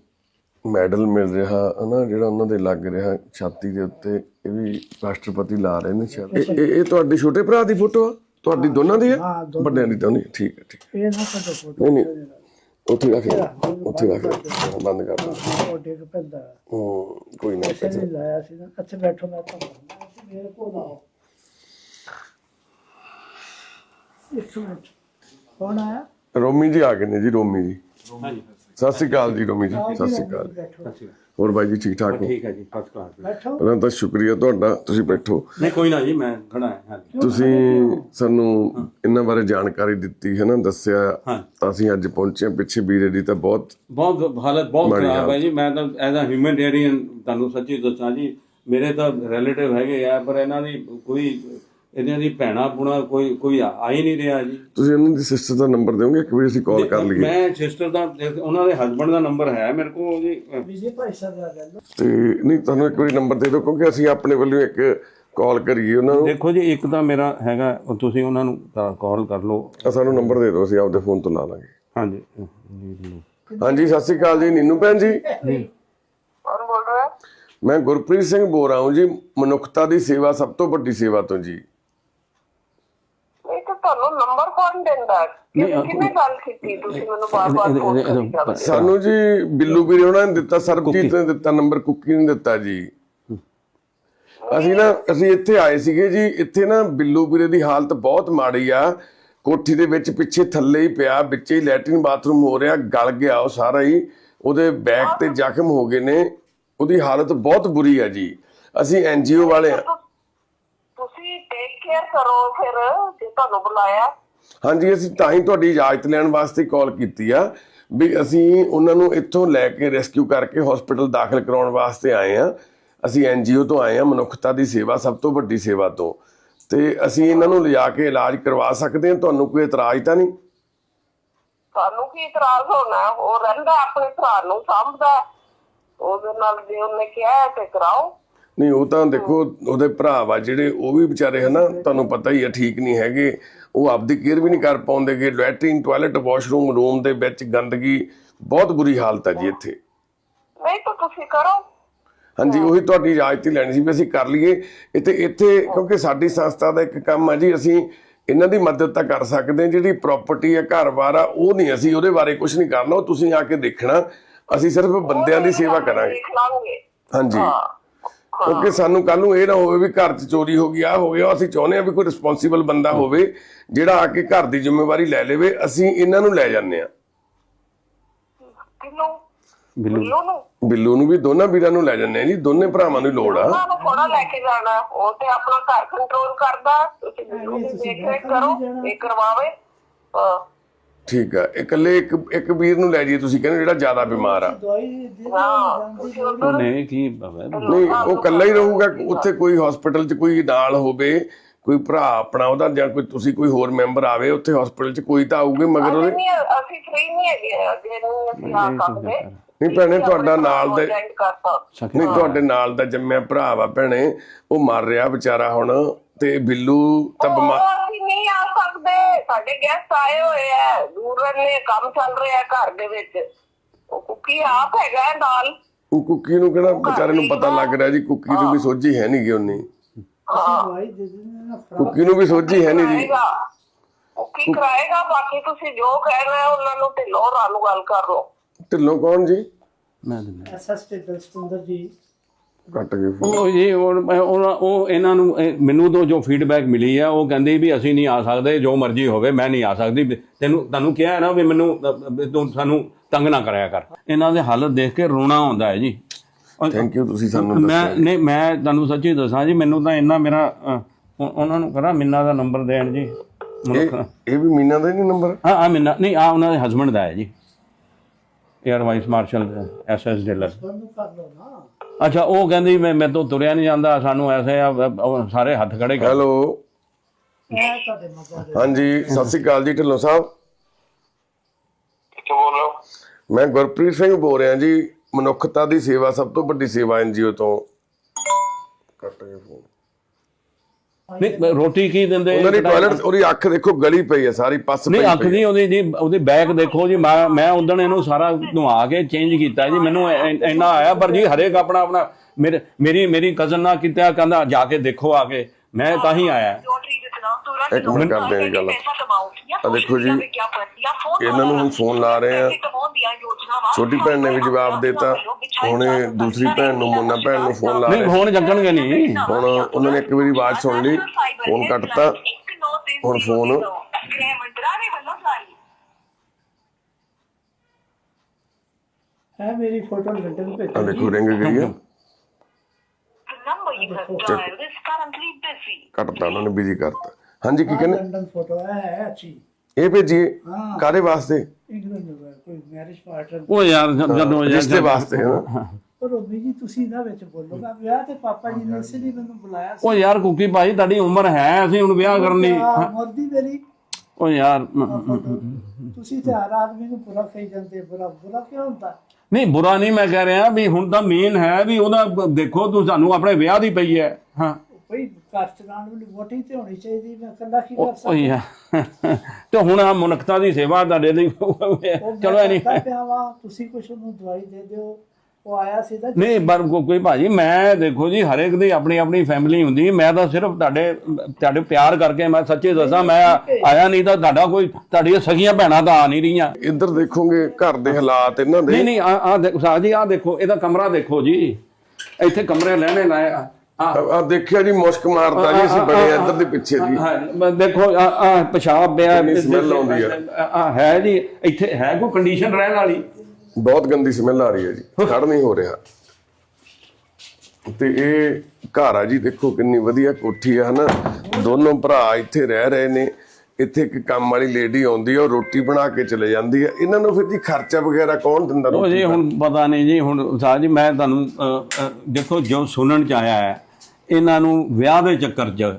ਮੈਡਲ ਮਿਲ ਰਿਹਾ ਹਨਾ ਜਿਹੜਾ ਉਹਨਾਂ ਦੇ ਲੱਗ ਰਿਹਾ ਛਾਤੀ ਦੇ ਉੱਤੇ ਇਹ ਵੀ ਰਾਸ਼ਟਰਪਤੀ ਲਾ ਰਹੇ ਨੇ ਸ਼ਾਇਦ। ਇਹ- ਇਹ ਇਹ ਤੁਹਾਡੇ ਛੋਟੇ ਭਰਾ ਦੀ ਫੋਟੋ ਆ? ਤੁਹਾਡੀ ਦੋਨਾਂ ਦੀ ਆ? ਹਾਂ, ਦੋਨਾਂ ਵੱਡਿਆਂ ਦੀ ਤਾਂ ਨਹੀਂ ਠੀਕ ਹੈ ਠੀਕ ਹੈ। ਇਹ ਨਾ ਫੋਟੋ ਨਹੀਂ ਨਹੀਂ ਉੱਥੇ ਰੱਖ ਲੈ ਉੱਥੇ ਰੱਖ ਲੈ ਬੰਦ ਕਰ ਦੇ ਉਹ ਡਿੱਗ ਪੈਂਦਾ। ਹੂੰ, ਕੋਈ ਨਾ ਕਿਸੇ ਨੇ ਲਾਇਆ ਸੀ ਨਾ ਅੱਛਾ ਬੈਠੋ ਮੈਂ ਤਾਂ ਮੇਰੇ ਕੋਲ ਆਓ। ਇੱਕ ਮਿੰਟ। ਕੌਣ ਆਇਆ? ਰੋਮੀ ਜੀ ਆ ਗਏ ਨੇ ਜੀ ਰੋਮੀ ਜੀ। ਹਾਂਜੀ ਸਤਿ ਸ਼੍ਰੀ ਅਕਾਲ ਜੀ ਰੋਮੀ ਜੀ ਸਤਿ ਸ਼੍ਰੀ ਅਕਾਲ। ਹੋਰ ਬਾਈ ਜੀ ਠੀਕ ਠਾਕ ਹੋ? ਠੀਕ ਹੈ ਜੀ ਫਸਟ ਕਲਾਸ ਬੈਠੋ। ਪਹਿਲਾਂ ਤਾਂ ਸ਼ੁਕਰੀਆ ਤੁਹਾਡਾ ਤੁਸੀਂ ਬੈਠੋ। ਨਹੀਂ ਕੋਈ ਨਾ ਜੀ ਮੈਂ ਖੜਾ ਹਾਂ ਹਾਂਜੀ। ਤੁਸੀਂ ਸਾਨੂੰ ਇਹਨਾਂ ਬਾਰੇ ਜਾਣਕਾਰੀ ਦਿੱਤੀ ਹੈ ਨਾ ਦੱਸਿਆ। ਤਾਂ ਅਸੀਂ ਅੱਜ ਪਹੁੰਚੇ ਹਾਂ ਪਿੱਛੇ ਵੀਰੇ ਦੀ ਤਾਂ ਬਹੁਤ ਬਹੁਤ ਹਾਲਤ ਬਹੁਤ ਖਰਾਬ ਹੈ। ਜੀ ਮੈਂ ਤਾਂ ਐਜ਼ ਅ ਹਿਊਮਨਿਟੇਰੀਅਨ ਤੁਹਾਨੂੰ ਸੱਚੀ ਦੱਸਾਂ ਜੀ ਮੇਰੇ ਤਾਂ ਰਿਲੇਟਿਵ ਹੈਗੇ ਆ ਪਰ ਇਹਨਾਂ ਦੀ ਕੋਈ ਇਹਨਾਂ ਦੀ ਭੈਣਾ ਪੁਣਾ ਕੋਈ ਕੋਈ ਆ ਹੀ ਨਹੀਂ ਰਿਹਾ ਜੀ। ਤੁਸੀਂ ਇਹਨਾਂ ਦੀ ਸਿਸਟਰ ਦਾ ਨੰਬਰ ਦਿਓਗੇ? ਇੱਕ ਵਾਰੀ ਅਸੀਂ ਕਾਲ ਕਰ ਲਈਏ। ਮੈਂ ਸਿਸਟਰ ਦਾ ਉਹਨਾਂ ਦੇ ਹਸਬੰਡ ਦਾ ਨੰਬਰ ਹੈ ਮੇਰੇ ਕੋਲ ਜੀ। ਵਿਜੇ ਭਾਈ ਸਾਹਿਬ ਦਾ ਗੱਲ ਤੇ ਨਹੀਂ ਤੁਹਾਨੂੰ ਇੱਕ ਵਾਰੀ ਨੰਬਰ ਦੇ ਦਿਓ ਕਿਉਂਕਿ ਅਸੀਂ ਆਪਣੇ ਵੱਲੋਂ ਇੱਕ ਕਾਲ ਕਰੀਏ ਉਹਨਾਂ ਨੂੰ। ਦੇਖੋ ਜੀ ਇੱਕ ਤਾਂ ਮੇਰਾ ਹੈਗਾ ਤੁਸੀਂ ਉਹਨਾਂ ਨੂੰ ਕਾਲ ਕਰ ਲਓ। ਸਾਨੂੰ ਨੰਬਰ ਦੇ ਦਿਓ ਅਸੀਂ ਆਪਦੇ ਫੋਨ ਤੋਂ ਲਾ ਲਾਂਗੇ। ਹਾਂਜੀ। ਹਾਂਜੀ ਸਤਿ ਸ਼੍ਰੀ ਅਕਾਲ ਜੀ ਨੀਨੂ ਭੈਣ ਜੀ। ਕੌਣ ਬੋਲ ਰਿਹਾ? ਮੈਂ ਗੁਰਪ੍ਰੀਤ ਸਿੰਘ ਬੋਲ ਰਹਾ ਹਾਂ ਜੀ ਮਨੁੱਖਤਾ ਦੀ ਸੇਵਾ ਸਭ ਤੋਂ ਵੱਡੀ ਸੇਵਾ ਤੋਂ ਜੀ। ਤੁਹਾਨੂੰ ਨੰਬਰ ਕੌਣ ਦਿੰਦਾ? ਕਿਹਨੇ ਕਿਹਨੇ ਗੱਲ ਕੀਤੀ? ਤੁਸੀਂ ਮੈਨੂੰ ਬਾਰ-ਬਾਰ ਫੋਨ ਕਰੀ ਜਾਂਦੇ। ਹੋ। ਸਾਨੂੰ ਜੀ ਬਿੱਲੂ ਵੀਰੇ ਉਹਨਾਂ ਨੇ ਦਿੱਤਾ ਸਰਬਜੀਤ ਨੇ ਦਿੱਤਾ ਨੰਬਰ ਕੁੱਕੀ ਨੇ ਦਿੱਤਾ ਜੀ। ਅਸੀਂ ਨਾ ਅਸੀਂ ਇੱਥੇ ਆਏ ਸੀਗੇ ਜੀ ਇੱਥੇ ਨਾ ਬਿੱਲੂ ਵੀਰੇ ਦੀ ਹਾਲਤ ਬਹੁਤ ਮਾੜੀ ਆ। ਕੋਠੀ ਦੇ ਵਿੱਚ ਪਿੱਛੇ ਥੱਲੇ ਹੀ ਪਿਆ ਵਿੱਚੇ ਹੀ ਲੈਟਰਿਨ ਬਾਥਰੂਮ ਹੋ ਰਿਹਾ ਗਲ ਗਿਆ ਉਹ ਸਾਰਾ ਹੀ। ਉਹਦੇ ਬੈਕ ਤੇ ਜ਼ਖਮ ਹੋ ਗਏ ਨੇ। ਉਹਦੀ ਹਾਲਤ ਬਹੁਤ ਬੁਰੀ ਆ ਜੀ। ਅਸੀਂ ਐਨਜੀਓ ਵਾਲੇ ਆ। ਟੇਕ ਕੇਅਰ ਕਰੋ ਫਿਰ ਜੇ ਤੁਹਾਨੂੰ ਬੁਲਾਇਆ। ਹਾਂਜੀ ਅਸੀਂ ਤਾਂ ਹੀ ਤੁਹਾਡੀ ਇਜਾਜ਼ਤ ਲੈਣ ਵਾਸਤੇ ਕਾਲ ਕੀਤੀ ਆ ਵੀ ਅਸੀਂ ਉਹਨਾਂ ਨੂੰ ਇੱਥੋਂ ਲੈ ਕੇ ਰੈਸਕਿਊ ਕਰਕੇ ਹਸਪੀਟਲ ਦਾਖਲ ਕਰਾਉਣ ਵਾਸਤੇ ਆਏ ਆ। ਅਸੀਂ ਐਨਜੀਓ ਤੋਂ ਆਏ ਆ ਮਨੁੱਖਤਾ ਦੀ ਸੇਵਾ ਸਭ ਤੋਂ ਵੱਡੀ ਸੇਵਾ ਤੋਂ। ਤੇ ਅਸੀਂ ਇਹਨਾਂ ਨੂੰ ਲਿਜਾ ਕੇ ਇਲਾਜ ਕਰਵਾ ਸਕਦੇ ਹਾਂ ਤੁਹਾਨੂੰ ਕੋਈ ਇਤਰਾਜ਼ ਤਾਂ ਨਹੀਂ? ਤੁਹਾਨੂੰ ਕੀ ਇਤਰਾਜ਼ ਹੋਣਾ? ਉਹ ਰਹਿੰਦਾ ਆਪਣੇ ਭਰਾ ਨੂੰ ਸਾਂਭਦਾ। ਉਹਦੇ ਨਾਲ ਜੇ ਉਹਨੇ ਕਿਹਾ ਤੇ ਕਰਾਓ। ਨਹੀਂ ਉਹ ਤਾਂ ਦੇਖੋ ਉਹਦੇ ਭਰਾ ਵਾ ਜਿਹੜੇ ਉਹ ਵੀ ਵਿਚਾਰੇ ਹਨਾ ਤੁਹਾਨੂੰ ਪਤਾ ਹੀ ਆ ਠੀਕ ਨਹੀਂ ਹੈਗੇ। ਉਹ ਆਪਦੀ ਕੇਅਰ ਵੀ ਨਹੀਂ ਕਰ ਪਾਉਂਦੇਗੇ ਲੈਟਰਿਨ ਟਾਇਲਟ ਵਾਸ਼ਰੂਮ ਰੂਮ ਦੇ ਵਿੱਚ ਗੰਦਗੀ ਬਹੁਤ ਬੁਰੀ ਹਾਲਤ ਹੈ ਜੀ ਇੱਥੇ। ਨਹੀਂ ਤਾਂ ਤੁਸੀਂ ਕਰੋ। ਹਾਂਜੀ ਉਹੀ ਤੁਹਾਡੀ ਇਜਾਜ਼ਤ ਹੀ ਲੈਣੀ ਸੀ ਵੀ ਅਸੀਂ ਕਰ ਲਈਏ। ਇੱਥੇ ਇੱਥੇ ਕਿਉਂਕਿ ਸਾਡੀ ਸੰਸਥਾ ਦਾ ਇੱਕ ਕੰਮ ਆ ਜੀ ਅਸੀਂ ਇਹਨਾਂ ਦੀ ਮਦਦ ਤਾਂ ਕਰ ਸਕਦੇ ਹਾਂ ਜਿਹੜੀ ਪ੍ਰਾਪਰਟੀ ਹੈ ਘਰ-ਬਾਰ ਆ ਉਹ ਨਹੀਂ ਅਸੀਂ ਉਹਦੇ ਬਾਰੇ ਕੁਝ ਨਹੀਂ ਕਰਨਾ ਉਹ ਤੁਸੀਂ ਆ ਕੇ ਦੇਖਣਾ। ਅਸੀਂ ਸਿਰਫ ਬੰਦਿਆਂ ਦੀ ਸੇਵਾ ਕਰਾਂਗੇ। ਹਾਂਜੀ। ਹਾਂ। ਕਿਉਂਕਿ ਸਾਨੂੰ ਕੱਲ ਨੂੰ ਇਹ ਨਾ ਹੋਵੇ ਵੀ ਘਰ 'ਚ ਚੋਰੀ ਹੋ ਗਈ ਆ ਹੋ ਗਿਆ ਅਸੀਂ ਚਾਹੁੰਦੇ ਆ ਵੀ ਕੋਈ ਰਿਸਪੌਂਸੀਬਲ ਬੰਦਾ ਹੋਵੇ ਜਿਹੜਾ ਆ ਕੇ ਘਰ ਦੀ ਜ਼ਿੰਮੇਵਾਰੀ ਲੈ ਲਵੇ ਅਸੀਂ ਇਹਨਾਂ ਨੂੰ ਲੈ ਜਾਂਦੇ ਆ ਬਿੱਲੂ। ਬਿੱਲੂ। ਨੂੰ। ਬਿੱਲੂ ਨੂੰ ਵੀ ਦੋਨਾਂ ਵੀਰਾਂ ਨੂੰ ਲੈ ਜਾਂਦੇ ਆ ਜੀ ਦੋਨੇ ਭਰਾਵਾਂ ਨੂੰ ਲੋੜ ਆ। ਉਹਨਾਂ ਨੂੰ ਥੋੜਾ ਲੈ ਕੇ ਜਾਣਾ ਉਹ ਤੇ ਆਪਣਾ ਘਰ ਕੰਟਰੋਲ ਕਰਦਾ ਤੁਸੀਂ ਬਿੱਲੂ ਦੀ ਦੇਖ ਰੇਖ ਕਰੋ ਇਹ ਕਰਵਾਵੇ ਹਾਂ ਠੀਕ ਆ ਇਕੱਲੇ ਇੱਕ ਇੱਕ ਵੀਰ ਨੂੰ ਲੈ ਜਾਈਏ ਤੁਸੀਂ ਕਹਿੰਦੇ ਜਿਹੜਾ ਜ਼ਿਆਦਾ ਬਿਮਾਰ ਆ। ਦਵਾਈ ਦੇ ਹਾਂ ਤੁਸੀਂ ਉਧਰ ਨਹੀਂ ਕੀ ਬਾਬਾ ਨਹੀਂ ਉਹ ਇਕੱਲਾ ਹੀ ਰਹੂਗਾ ਉੱਥੇ ਕੋਈ ਹਸਪੀਟਲ 'ਚ ਕੋਈ ਨਾਲ ਹੋਵੇ ਕੋਈ ਭਰਾ ਆਪਣਾ ਉਹਦਾ ਜਾਂ ਕੋਈ ਤੁਸੀਂ ਕੋਈ ਹੋਰ ਮੈਂਬਰ ਆਵੇ ਉੱਥੇ ਹਸਪੀਟਲ 'ਚ ਕੋਈ ਤਾਂ ਆਊਗੇ ਮਗਰ ਉਹਦੇ ਨਹੀਂ ਅਸੀਂ ਫ੍ਰੀ ਨਹੀਂ ਹੈਗੇ ਅੱਗੇ ਨੂੰ ਅਸੀਂ ਆ ਸਕਦੇ ਨਹੀਂ ਭੈਣੇ ਤੁਹਾਡਾ ਨਾਲ ਦੇ ਨਹੀਂ ਤੁਹਾਡੇ ਨਾਲ ਦਾ ਜੰਮਿਆ ਭਰਾ ਵਾ ਭੈਣੇ ਉਹ ਮਰ ਰਿਹਾ ਵਿਚਾਰਾ ਹੁਣ ਤੇ ਬਿੱਲੂ ਤਾਂ ਬਿਮਾਰ ਨਹੀਂ ਆ ਸਕਦੇ ਸਾਡੇ ਗੈਸਟ ਆਏ ਹੋਏ ਆ। ਦੂਰ ਰਹਿੰਦੇ ਕੰਮ ਚੱਲ ਰਿਹਾ ਘਰ ਦੇ ਵਿੱਚ। ਉਹ ਕੁੱਕੀ ਆਪ ਹੈਗਾ ਹੈ ਨਾਲ। ਉਹ ਕੁੱਕੀ ਨੂੰ ਕਿਹੜਾ ਵਿਚਾਰੇ ਨੂੰ ਪਤਾ ਲੱਗ ਰਿਹਾ ਜੀ ਕੁੱਕੀ ਨੂੰ ਵੀ ਸੋਝੀ ਹੈ ਨਹੀਂ ਗੀ ਉਨੀ ਅਸੀਂ ਦਵਾਈ ਦੇ ਦਿੰਦੇ ਨਾ ਖਰਾਬ ਕੁੱਕੀ ਨੂੰ ਵੀ ਸੋਝੀ ਹੈ ਨਹੀਂ ਜੀ ਕਰਾਏਗਾ ਉਹ ਕੀ ਕਰਾਏਗਾ ਬਾਕੀ ਤੁਸੀਂ ਜੋ ਕਹਿਣਾ ਹੈ ਉਹਨਾਂ ਨੂੰ ਢਿੱਲੋਂ ਨੂੰ ਗੱਲ ਕਰ ਲਓ। ਢਿੱਲੋਂ ਕੌਣ ਜੀ? ਮੈਂ ਦਿੰਦਾ ਐਸਐਸਟੀ ਦਸਤਿੰਦਰ ਜੀ। ਕੱਟ ਗਏ phone। ਉਹ ਜੀ ਉਹ ਉਹ- ਉਹ ਇਹਨਾਂ ਨੂੰ ਇਹ ਮੈਨੂੰ ਤੋਂ ਜੋ ਫੀਡਬੈਕ ਮਿਲੀ ਆ ਉਹ ਕਹਿੰਦੇ ਵੀ ਅਸੀਂ ਨਹੀਂ ਆ ਸਕਦੇ ਜੋ ਮਰਜ਼ੀ ਹੋਵੇ ਮੈਂ ਨਹੀਂ ਆ ਸਕਦੀ। ਵੀ ਤੈਨੂੰ ਤੁਹਾਨੂੰ ਕਿਹਾ ਹੈ ਨਾ ਵੀ ਮੈਨੂੰ ਅ, ਵੀ ਤੂੰ ਸਾਨੂੰ ਤੰਗ ਨਾ ਕਰਿਆ ਕਰ। ਇਹਨਾਂ ਦੇ ਹਾਲਤ ਦੇਖ ਕੇ ਰੋਣਾ ਆਉਂਦਾ ਹੈ ਜੀ। ਥੈਂਕ ਯੂ ਤੁਸੀਂ ਸਾਨੂੰ ਮੈਂ ਦੱਸਿਆ ਨਹੀਂ ਮੈਂ ਤੁਹਾਨੂੰ ਸੱਚੀ ਦੱਸਾਂ ਜੀ ਮੈਨੂੰ ਤਾਂ ਇੰਨਾ ਮੇਰਾ ਅ, ਉਹ- ਉਹਨਾਂ ਨੂੰ ਕਰਾਂ ਮਿੰਨਾ ਦਾ ਨੰਬਰ ਦੇਣ ਜੀ। ਇਹ ਇਹ ਵੀ ਮੀਨਾ ਦਾ ਹੀ ਨਹੀਂ ਨੰਬਰ? ਹਾਂ ਆ ਮਿੰਨਾ ਨਹੀਂ ਆ ਉਹਨਾਂ ਦੇ ਹਸਬੰਡ ਦਾ ਹੈ ਜੀ। 에ਅਰ ਵਾਈਸ ਮਾਰਸ਼ਲ ਐਸਐਸ ਡਿਲਰ ਬੰਦ ਕਰ ਲਓ ਨਾ। ਅੱਛਾ ਉਹ ਕਹਿੰਦੀ ਮੈਂ ਮੇਰੇ ਤੋਂ ਤੁਰਿਆ ਨਹੀਂ ਜਾਂਦਾ ਸਾਨੂੰ ਐਸੇ ਆ ਉਹ ਸਾਰੇ ਹੱਥ ਖੜੇ ਕਰ। ਹੈਲੋ। ਹਾਂਜੀ ਸਤਿ ਸ਼੍ਰੀ ਅਕਾਲ ਜੀ ਢਿੱਲੋਂ ਸਾਹਿਬ। ਕਿੱਥੋਂ ਬੋਲ ਰਹੇ ਹੋ? ਮੈਂ ਗੁਰਪ੍ਰੀਤ ਸਿੰਘ ਬੋਲ ਰਿਹਾ ਜੀ ਮਨੁੱਖਤਾ ਦੀ ਸੇਵਾ ਸਭ ਤੋਂ ਵੱਡੀ ਸੇਵਾ ਐਨਜੀਓ ਤੋਂ। ਕੱਟ ਗਏ ਫੋਨ। ਨਹੀਂ ਰੋਟੀ ਕੀ ਦਿੰਦੇ ਉਹਨਾਂ ਦੀ ਟਾਇਲਟ ਉਹਦੀ ਅੱਖ ਦੇਖੋ ਗਲੀ ਪਈ ਹੈ ਸਾਰੀ ਪੱਸ ਨਹੀਂ ਪਈ ਅੱਖ ਨਹੀਂ ਉਹਦੀ ਜੀ ਉਹਦੀ ਬੈਕ ਦੇਖੋ ਜੀ ਮੈਂ ਮੈਂ ਉਦੋਂ ਇਹਨੂੰ ਸਾਰਾ ਨਵਾ ਕੇ ਚੇਂਜ ਕੀਤਾ ਜੀ ਮੈਨੂੰ ਇੰਨਾ ਆਇਆ ਪਰ ਜੀ ਹਰੇਕ ਆਪਣਾ ਆਪਣਾ ਮੇਰੇ ਮੇਰੀ ਮੇਰੀ ਕਜ਼ਨ ਨਾਲ ਕੀਤਾ ਕਹਿੰਦਾ ਜਾ ਕੇ ਦੇਖੋ ਆ ਕੇ ਮੈਂ ਤਾਂ ਹੀ ਆਇਆ। ਇੱਕ ਮਿੰਟ ਕਰਦੇ ਹਾਂ ਇਹ ਗੱਲ। ਆ ਦੇਖੋ ਜੀ ਇਹਨਾਂ ਨੂੰ ਹੁਣ ਫੋਨ ਲਾ ਰਹੇ ਆ। ਛੋਟੀ ਭੈਣ ਨੇ ਵੀ ਜਵਾਬ ਦਿੱਤਾ। ਹੁਣ ਦੂਸਰੀ ਭੈਣ ਨੂੰ ਮੁੰਨਾ ਭੈਣ ਨੂੰ ਫੋਨ ਲਾ ਨਹੀਂ ਫੋਨ ਚੱਕਣਗੇ ਨਹੀਂ। ਹੁਣ ਉਹਨਾਂ ਨੇ ਇੱਕ ਵਾਰੀ ਆਵਾਜ਼ ਸੁਣ ਲਈ। ਫੋਨ ਕੱਟਤਾ। ਹੁਣ ਫੋਨ ਹੈ ਮੇਰੀ ਫੋਟੋ ਲੰਡਨ ਆ ਭੇਜੀ ਦੇਖੋ ਰਿੰਗ ਗਈ ਆ। ਕੱਟਤਾ ਉਹਨਾਂ ਨੇ ਬਿਜ਼ੀ ਕਰਤਾ। ਹਾਂਜੀ ਕੀ ਕਹਿੰਦੇ? ਲੰਡਨ ਫੋਟੋ ਹੈ ਹੈ ਅੱਛੀ। ਇਹ ਭੇਜੀਏ ਹਾਂ? ਕਾਦੇ ਵਾਸਤੇ? ਇੰਗਲੈਂਡ ਦਾ ਕੋਈ ਮੈਰਿਜ ਪਾਰਟਨਰ ਉਹ ਯਾਰ ਜਦ- ਰਿਸ਼ਤੇ ਵਾਸਤੇ ਹੈ। ਨਾ ਪਰ ਰੋਬੀ ਜੀ ਤੁਸੀਂ ਨਾ ਵਿੱਚ ਬੋਲੋਗਾ ਵਿਆਹ ਤੇ ਪਾਪਾ ਜੀ ਨੇ ਇਸੇ ਲਈ ਮੈਨੂੰ ਬੁਲਾਇਆ ਸੀ। ਉਹ ਯਾਰ ਕੁਕੀ ਭਾਈ ਤੁਹਾਡੀ ਉਮਰ ਹੈ ਅਸੀਂ ਹੁਣ ਵਿਆਹ ਕਰਨ। ਲਈ ਆਹ, ਮਰਦੀ ਮੇਰੀ। ਉਹ ਯਾਰ ਤੁਸੀਂ ਤੇ ਹਰ ਆਦਮੀ ਨੂੰ ਬੁਰਾ ਕਹੀ ਜਾਂਦੇ ਬੁਰਾ ਬੁਰਾ ਕਿਉਂ ਹੁੰਦਾ? ਨਹੀਂ ਬੁਰਾ ਨਹੀਂ ਮੈਂ ਕਹਿ ਰਿਹਾ ਵੀ ਹੁਣ ਤਾਂ ਮੇਨ ਹੈ ਵੀ ਉਹਦਾ ਦੇਖੋ ਤੂੰ ਸਾਨੂੰ ਆਪਣੇ ਵਿਆਹ ਦੀ ਪਈ ਹੈ। ਹਾਂ। ਵਾਲੀ ਤੇ ਹੋਣੀ ਚਾਹੀਦੀ ਮੈਂ ਕੀ ਕਰ ਸਕਦਾ? ਤੇ ਹੁਣ ਆ ਮਨੁੱਖਤਾ ਦੀ ਸੇਵਾ ਤੁਹਾਡੇ ਲਈ ਉਹ ਚਲੋ ਇਹ ਨਹੀਂ। ਕਰਦਾ ਪਿਆ ਵਾਂ, ਤੁਸੀਂ ਕੁਛ ਉਹਨੂੰ ਦਵਾਈ ਦੇ ਦਿਓ। ਉਹ ਆਇਆ ਸੀ ਤਾਂ ਨਹੀਂ ਪਰ ਕੋ- ਕੋਈ ਭਾਜੀ ਮੈਂ ਦੇਖੋ ਜੀ ਹਰੇਕ ਦੀ ਆਪਣੀ ਆਪਣੀ ਫੈਮਿਲੀ ਹੁੰਦੀ। ਮੈਂ ਤਾਂ ਸਿਰਫ ਤੁਹਾਡੇ ਤੁਹਾਡੇ ਪਿਆਰ ਕਰਕੇ ਮੈਂ ਸੱਚੇ ਦੱਸਾਂ ਮੈਂ ਆਇਆ ਨਹੀਂ ਤਾਂ ਤੁਹਾਡਾ ਕੋਈ ਤੁਹਾਡੀਆਂ ਸਗੀਆਂ ਭੈਣਾਂ ਤਾਂ ਆ ਨਹੀਂ ਰਹੀਆਂ। ਇੱਧਰ ਦੇਖੋਗੇ ਘਰ ਦੇ ਹਾਲਾਤ ਇਹਨਾਂ ਦੇ। ਨਹੀਂ ਨਹੀਂ ਆ ਆ ਦੇਖੋ ਸਾਹ ਜੀ ਆ ਦੇਖੋ ਇਹਦਾ ਕਮਰਾ ਦੇਖੋ ਜੀ। ਇੱਥੇ ਕਮਰੇ ਲੈਣੇ ਲਾਏ ਆ ਦੇਖਿਆ ਜੀ ਮੁਸ਼ਕ ਮਾਰਦਾ ਜੀ ਅਸੀਂ ਬੜੇ ਇੱਧਰ ਦੇ ਪਿੱਛੇ ਜੀ। ਹਾਂ, ਦੇਖੋ ਆ ਪਿਸ਼ਾਬ ਪਿਆ smell ਆਉਂਦੀ ਆ। ਆ ਹੈ ਜੀ ਇੱਥੇ ਹੈ ਕੋਈ ਕੰਡੀਸ਼ਨ ਰਹਿਣ ਵਾਲੀ? ਬਹੁਤ ਗੰਦੀ ਸਮੈਲ ਆ ਰਹੀ ਹੈ ਜੀ ਖੜ ਨਹੀਂ ਹੋ ਰਿਹਾ। ਤੇ ਇਹ ਘਰ ਆ ਜੀ ਦੇਖੋ ਕਿੰਨੀ ਵਧੀਆ ਕੋਠੀ ਆ ਹਨਾ। ਦੋਨੋਂ ਭਰਾ ਇੱਥੇ ਰਹਿ ਰਹੇ ਨੇ ਇੱਥੇ ਇੱਕ ਕੰਮ ਵਾਲੀ ਲੇਡੀ ਆਉਂਦੀ ਆ ਉਹ ਰੋਟੀ ਬਣਾ ਕੇ ਚਲੇ ਜਾਂਦੀ ਆ। ਇਹਨਾਂ ਨੂੰ ਫਿਰ ਜੀ ਖਰਚਾ ਵਗੈਰਾ ਕੌਣ ਦਿੰਦਾ ਉਹ ਜੀ ਹੁਣ ਪਤਾ ਨਹੀਂ ਜੀ ਹੁਣ ਸਾਹ ਜੀ ਮੈਂ ਤੁਹਾਨੂੰ ਦੇਖੋ ਜੋ ਸੁਣਨ ਚ ਆਇਆ ਹੈ ਇਹਨਾਂ ਨੂੰ ਵਿਆਹ ਦੇ ਚੱਕਰ 'ਚ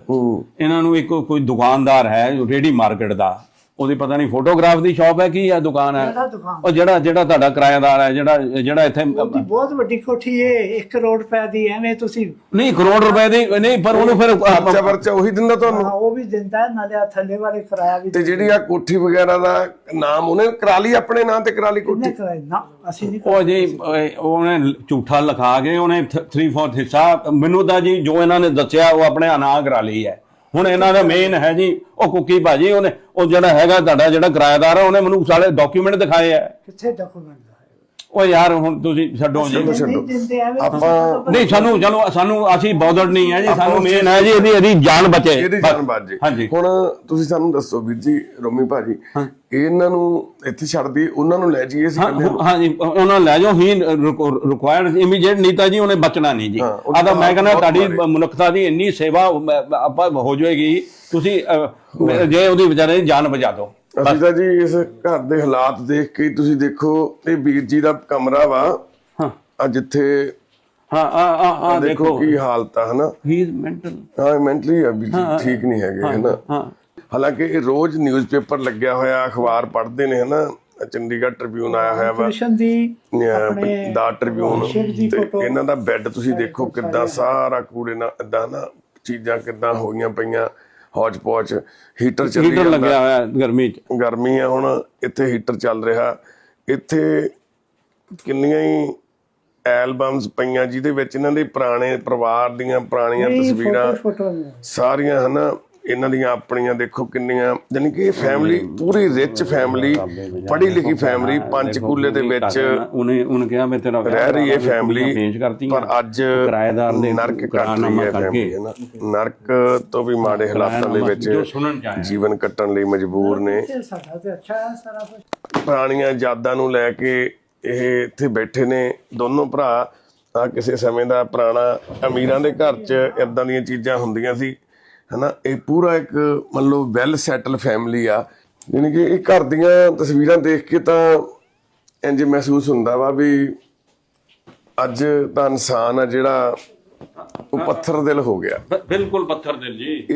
ਇਹਨਾਂ ਨੂੰ ਇੱਕ ਕੋਈ ਦੁਕਾਨਦਾਰ ਹੈ ਰੇਡੀ ਮਾਰਕੀਟ ਦਾ ਉਹਦੀ ਪਤਾ ਨਹੀਂ ਫੋਟੋਗ੍ਰਾਫ ਦੀ ਸ਼ਾਪ ਹੈ ਕੀ ਆ ਦੁਕਾਨ ਹੈ? ਦੁਕਾਨ? ਉਹ ਜਿਹੜਾ ਜਿਹੜਾ ਤੁਹਾਡਾ ਕਿਰਾਏਦਾਰ ਹੈ ਜਿਹੜਾ ਜਿਹੜਾ ਇੱਥੇ ਉਹਦੀ ਬਹੁਤ ਵੱਡੀ ਕੋਠੀ ਏ 1 ਕਰੋੜ ਰੁਪਏ ਦੀ ਐਵੇਂ ਤੁਸੀਂ ਨਹੀਂ ਕਰੋੜ ਰੁਪਏ ਦੀ ਨਹੀਂ ਪਰ ਉਹਨੂੰ ਫਿਰ ਖਰਚਾ ਵਰਚਾ ਉਹੀ ਦਿੰਦਾ ਤੁਹਾਨੂੰ? ਹਾਂ ਉਹ ਵੀ ਦਿੰਦਾ ਹੈ, ਨਾਲੇ ਆਹ ਥੱਲੇ ਵਾਲੇ ਕਿਰਾਇਆ ਵੀ ਤੇ ਜਿਹੜੀ ਆ ਕੋਠੀ ਵਗੈਰਾ ਦਾ ਨਾਮ ਉਹਨੇ ਕਰਾ ਲਈ ਆਪਣੇ ਨਾਂ ਤੇ ਕਰਾ ਲਈ ਕੋਠੀ? ਕਿੰਨੇ ਕਿਰਾਇਆ ਨਾ ਅਸੀਂ ਨਹੀਂ ਉਹ ਜੀ ਉਹ- ਉਹਨੇ ਝੂਠਾ ਲਿਖਾ ਕੇ ਉਹਨੇ 3/4 ਹਿੱਸਾ ਮੈਨੂੰ ਤਾਂ ਜੀ ਜੋ ਇਹਨਾਂ ਨੇ ਦੱਸਿਆ ਉਹ ਆਪਣੇ ਨਾਂ ਕਰਾ ਲਈ ਹੈ। ਹੁਣ ਇਹਨਾਂ ਦਾ ਮੇਨ ਹੈ ਜੀ, ਉਹ ਕੁੱਕੀ ਭਾਜੀ, ਉਹਨੇ ਉਹ ਜਿਹੜਾ ਹੈਗਾ ਤੁਹਾਡਾ ਜਿਹੜਾ ਕਿਰਾਏਦਾਰ ਹੈ ਉਹਨੇ ਮੈਨੂੰ ਸਾਰੇ ਡਾਕੂਮੈਂਟ ਦਿਖਾਏ ਆ। ਕਿੱਥੇ ਡਾਕੂਮੈਂਟ ਉਹ ਯਾਰ ਹੁਣ ਤੁਸੀਂ ਛੱਡੋ ਜੀ। ਨਹੀਂ ਦਿੰਦੇ ਐਵੇਂ ਆਪਾਂ ਨਹੀਂ ਸਾਨੂੰ ਚਲੋ ਸਾਨੂੰ ਅਸੀਂ ਬੌਧੜ ਨਹੀਂ ਹੈ ਜੀ ਸਾਨੂੰ ਮੇਨ ਹੈ ਜੀ ਇਹਦੀ ਇਹਦੀ ਜਾਨ ਬਚੇ। ਇਹਦੀ ਜਾਨ ਬਚ ਜੇ। ਹਾਂਜੀ। ਹੁਣ ਤੁਸੀਂ ਸਾਨੂੰ ਦੱਸੋ ਵੀਰ ਜੀ ਰੋਮੀ ਭਾਜੀ ਇਹਨਾਂ ਨੂੰ ਇੱਥੇ ਛੱਡ ਦੀ ਉਹਨਾਂ ਨੂੰ ਲੈ ਜਾਈਏ ਅਸੀਂ ਹਾਂ ਕਹਿੰਦੇ ਹਾਂ- ਹਾਂਜੀ ਉਹਨਾਂ ਨੂੰ ਲੈ ਜਾਓ ਹੀ ਰਿਕੁਆਇਰਡ ਇਮੀਡੀਏਟ ਨੀਤਾ ਜੀ ਉਹਨੇ ਬਚਣਾ ਨਹੀਂ ਜੀ। ਹਾਂ, ਉਹ ਆ ਤਾਂ ਮੈਂ ਕਹਿੰਦਾ ਤੁਹਾਡੀ। ਮਨੁੱਖਤਾ ਦੀ ਇੰਨੀ ਸੇਵਾ ਆਪਾਂ ਹੋ ਜਾਏਗੀ। ਤੁਸੀਂ ਜੇ ਉਹਦੀ ਵਿਚਾਰੇ ਦੀ ਜਾਨ ਬਚਾ ਦਿਓ। ਅਸੀਂ ਤਾਂ ਜੀ ਇਸ ਘਰ ਦੇ ਹਾਲਾਤ ਦੇਖ ਕੇ ਤੁਸੀਂ ਦੇਖੋ ਇਹ ਵੀਰ ਜੀ ਦਾ ਕਮਰਾ ਵਾ। ਹਾਂ। ਆ ਜਿੱਥੇ ਹਾਂ ਆ ਆ ਆ ਦੇਖੋ ਕੀ ਹਾਲਤ ਆ ਹਨਾ? ਹੀ ਇਜ਼ ਮੈਂਟਲ ਹਾਂ ਮੈਂਟਲੀ ਠੀਕ ਨਹੀਂ ਹੈਗੇ ਹਨਾ? ਹਾਂ। ਹਾਲਾਂਕਿ ਇਹ ਰੋਜ਼ ਨਿਊਜ਼ਪੇਪਰ ਲੱਗਿਆ ਹੋਇਆ ਅਖਬਾਰ ਪੜ੍ਹਦੇ ਨੇ ਹਨਾ? ਚੰਡੀਗੜ੍ਹ ਟ੍ਰਿਬਿਊਨ ਆਇਆ ਹੋਇਆ ਵਾ। ਕ੍ਰਿਸ਼ਨ ਦੀ ਆਪਣੇ ਦਾ ਟ੍ਰਿਬਿਊਨ ਇਹਨਾਂ ਦਾ ਬੈੱਡ ਤੁਸੀਂ ਦੇਖੋ ਕਿੱਦਾਂ ਸਾਰਾ ਕੂੜੇ ਨਾਲ ਇਦਾਂ ਨਾ ਚੀਜ਼ਾਂ ਕਿੱਦਾਂ ਹੋਈਆਂ ਪਈਆਂ। ਹੌਜ ਪੌਚ ਹੀਟਰ ਚੱਲੀ ਹੀਟਰ ਲੱਗਿਆ ਹੋਇਆ ਗਰਮੀ ਚ। ਗਰਮੀ ਆ ਹੁਣ ਇੱਥੇ ਹੀਟਰ ਚੱਲ ਰਿਹਾ। ਇੱਥੇ ਕਿੰਨੀਆਂ ਹੀ ਐਲਬਮਸ ਪਈਆਂ ਜਿਹਦੇ ਵਿੱਚ ਇਹਨਾਂ ਦੇ ਪੁਰਾਣੇ ਪਰਿਵਾਰ ਦੀਆਂ ਪੁਰਾਣੀਆਂ ਤਸਵੀਰਾਂ ਸਾਰੀਆਂ ਹਨਾ ਇਹਨਾਂ ਦੀਆਂ ਆਪਣੀਆਂ ਦੇਖੋ ਕਿੰਨੀਆਂ ਯਾਨੀ ਕਿ ਇਹ ਫੈਮਿਲੀ ਪੂਰੀ ਰਿਚ ਫੈਮਿਲੀ ਪੜ੍ਹੀ ਲਿਖੀ ਫੈਮਿਲੀ ਪੰਚਕੂਲੇ ਦੇ ਵਿੱਚ ਉਹਨੇ ਉਹਨੇ ਕਿਹਾ ਮੈਂ ਤੇਰਾ ਰਹਿ ਰਹੀ ਹੈ ਫੈਮਿਲੀ ਪਰ ਅੱਜ ਕਿਰਾਏਦਾਰ ਦੇ ਨਰਕ ਹੈ ਕਰਕੇ ਨਰਕ ਤੋਂ ਵੀ ਮਾੜੇ ਹਾਲਾਤਾਂ ਦੇ ਵਿੱਚ ਜੀਵਨ ਕੱਟਣ ਲਈ ਮਜਬੂਰ ਨੇ। ਤੇ ਸਾਡਾ ਤੇ ਅੱਛਾ ਹੈ ਸਾਰਾ ਕੁਝ ਪੁਰਾਣੀਆਂ ਯਾਦਾਂ ਨੂੰ ਲੈ ਕੇ ਇਹ ਇੱਥੇ ਬੈਠੇ ਨੇ ਦੋਨੋਂ ਭਰਾ। ਆ ਕਿਸੇ ਸਮੇਂ ਦਾ ਪੁਰਾਣਾ ਅਮੀਰਾਂ ਦੇ ਘਰ 'ਚ ਇਦਾਂ ਦੀਆਂ ਚੀਜ਼ਾਂ ਹੁੰਦੀਆਂ ਸੀ। ਹਨਾ? ਇਹ ਪੂਰਾ ਇੱਕ ਮੰਨ ਲਓ ਵੈਲ ਸੈਟਲ ਫੈਮਿਲੀ ਆ। ਯਾਨੀ ਕਿ ਇਹ ਘਰ ਦੀਆਂ ਤਸਵੀਰਾਂ ਦੇਖ ਕੇ ਤਾਂ ਇੰਜ ਮਹਿਸੂਸ ਹੁੰਦਾ ਵਾ ਵੀ ਅੱਜ ਤਾਂ ਇਨਸਾਨ ਆ ਜਿਹੜਾ ਉਹ ਪੱਥਰ ਦਿਲ ਹੋ ਗਿਆ। ਬਿਲਕੁਲ ਪੱਥਰ ਦਿਲ ਜੀ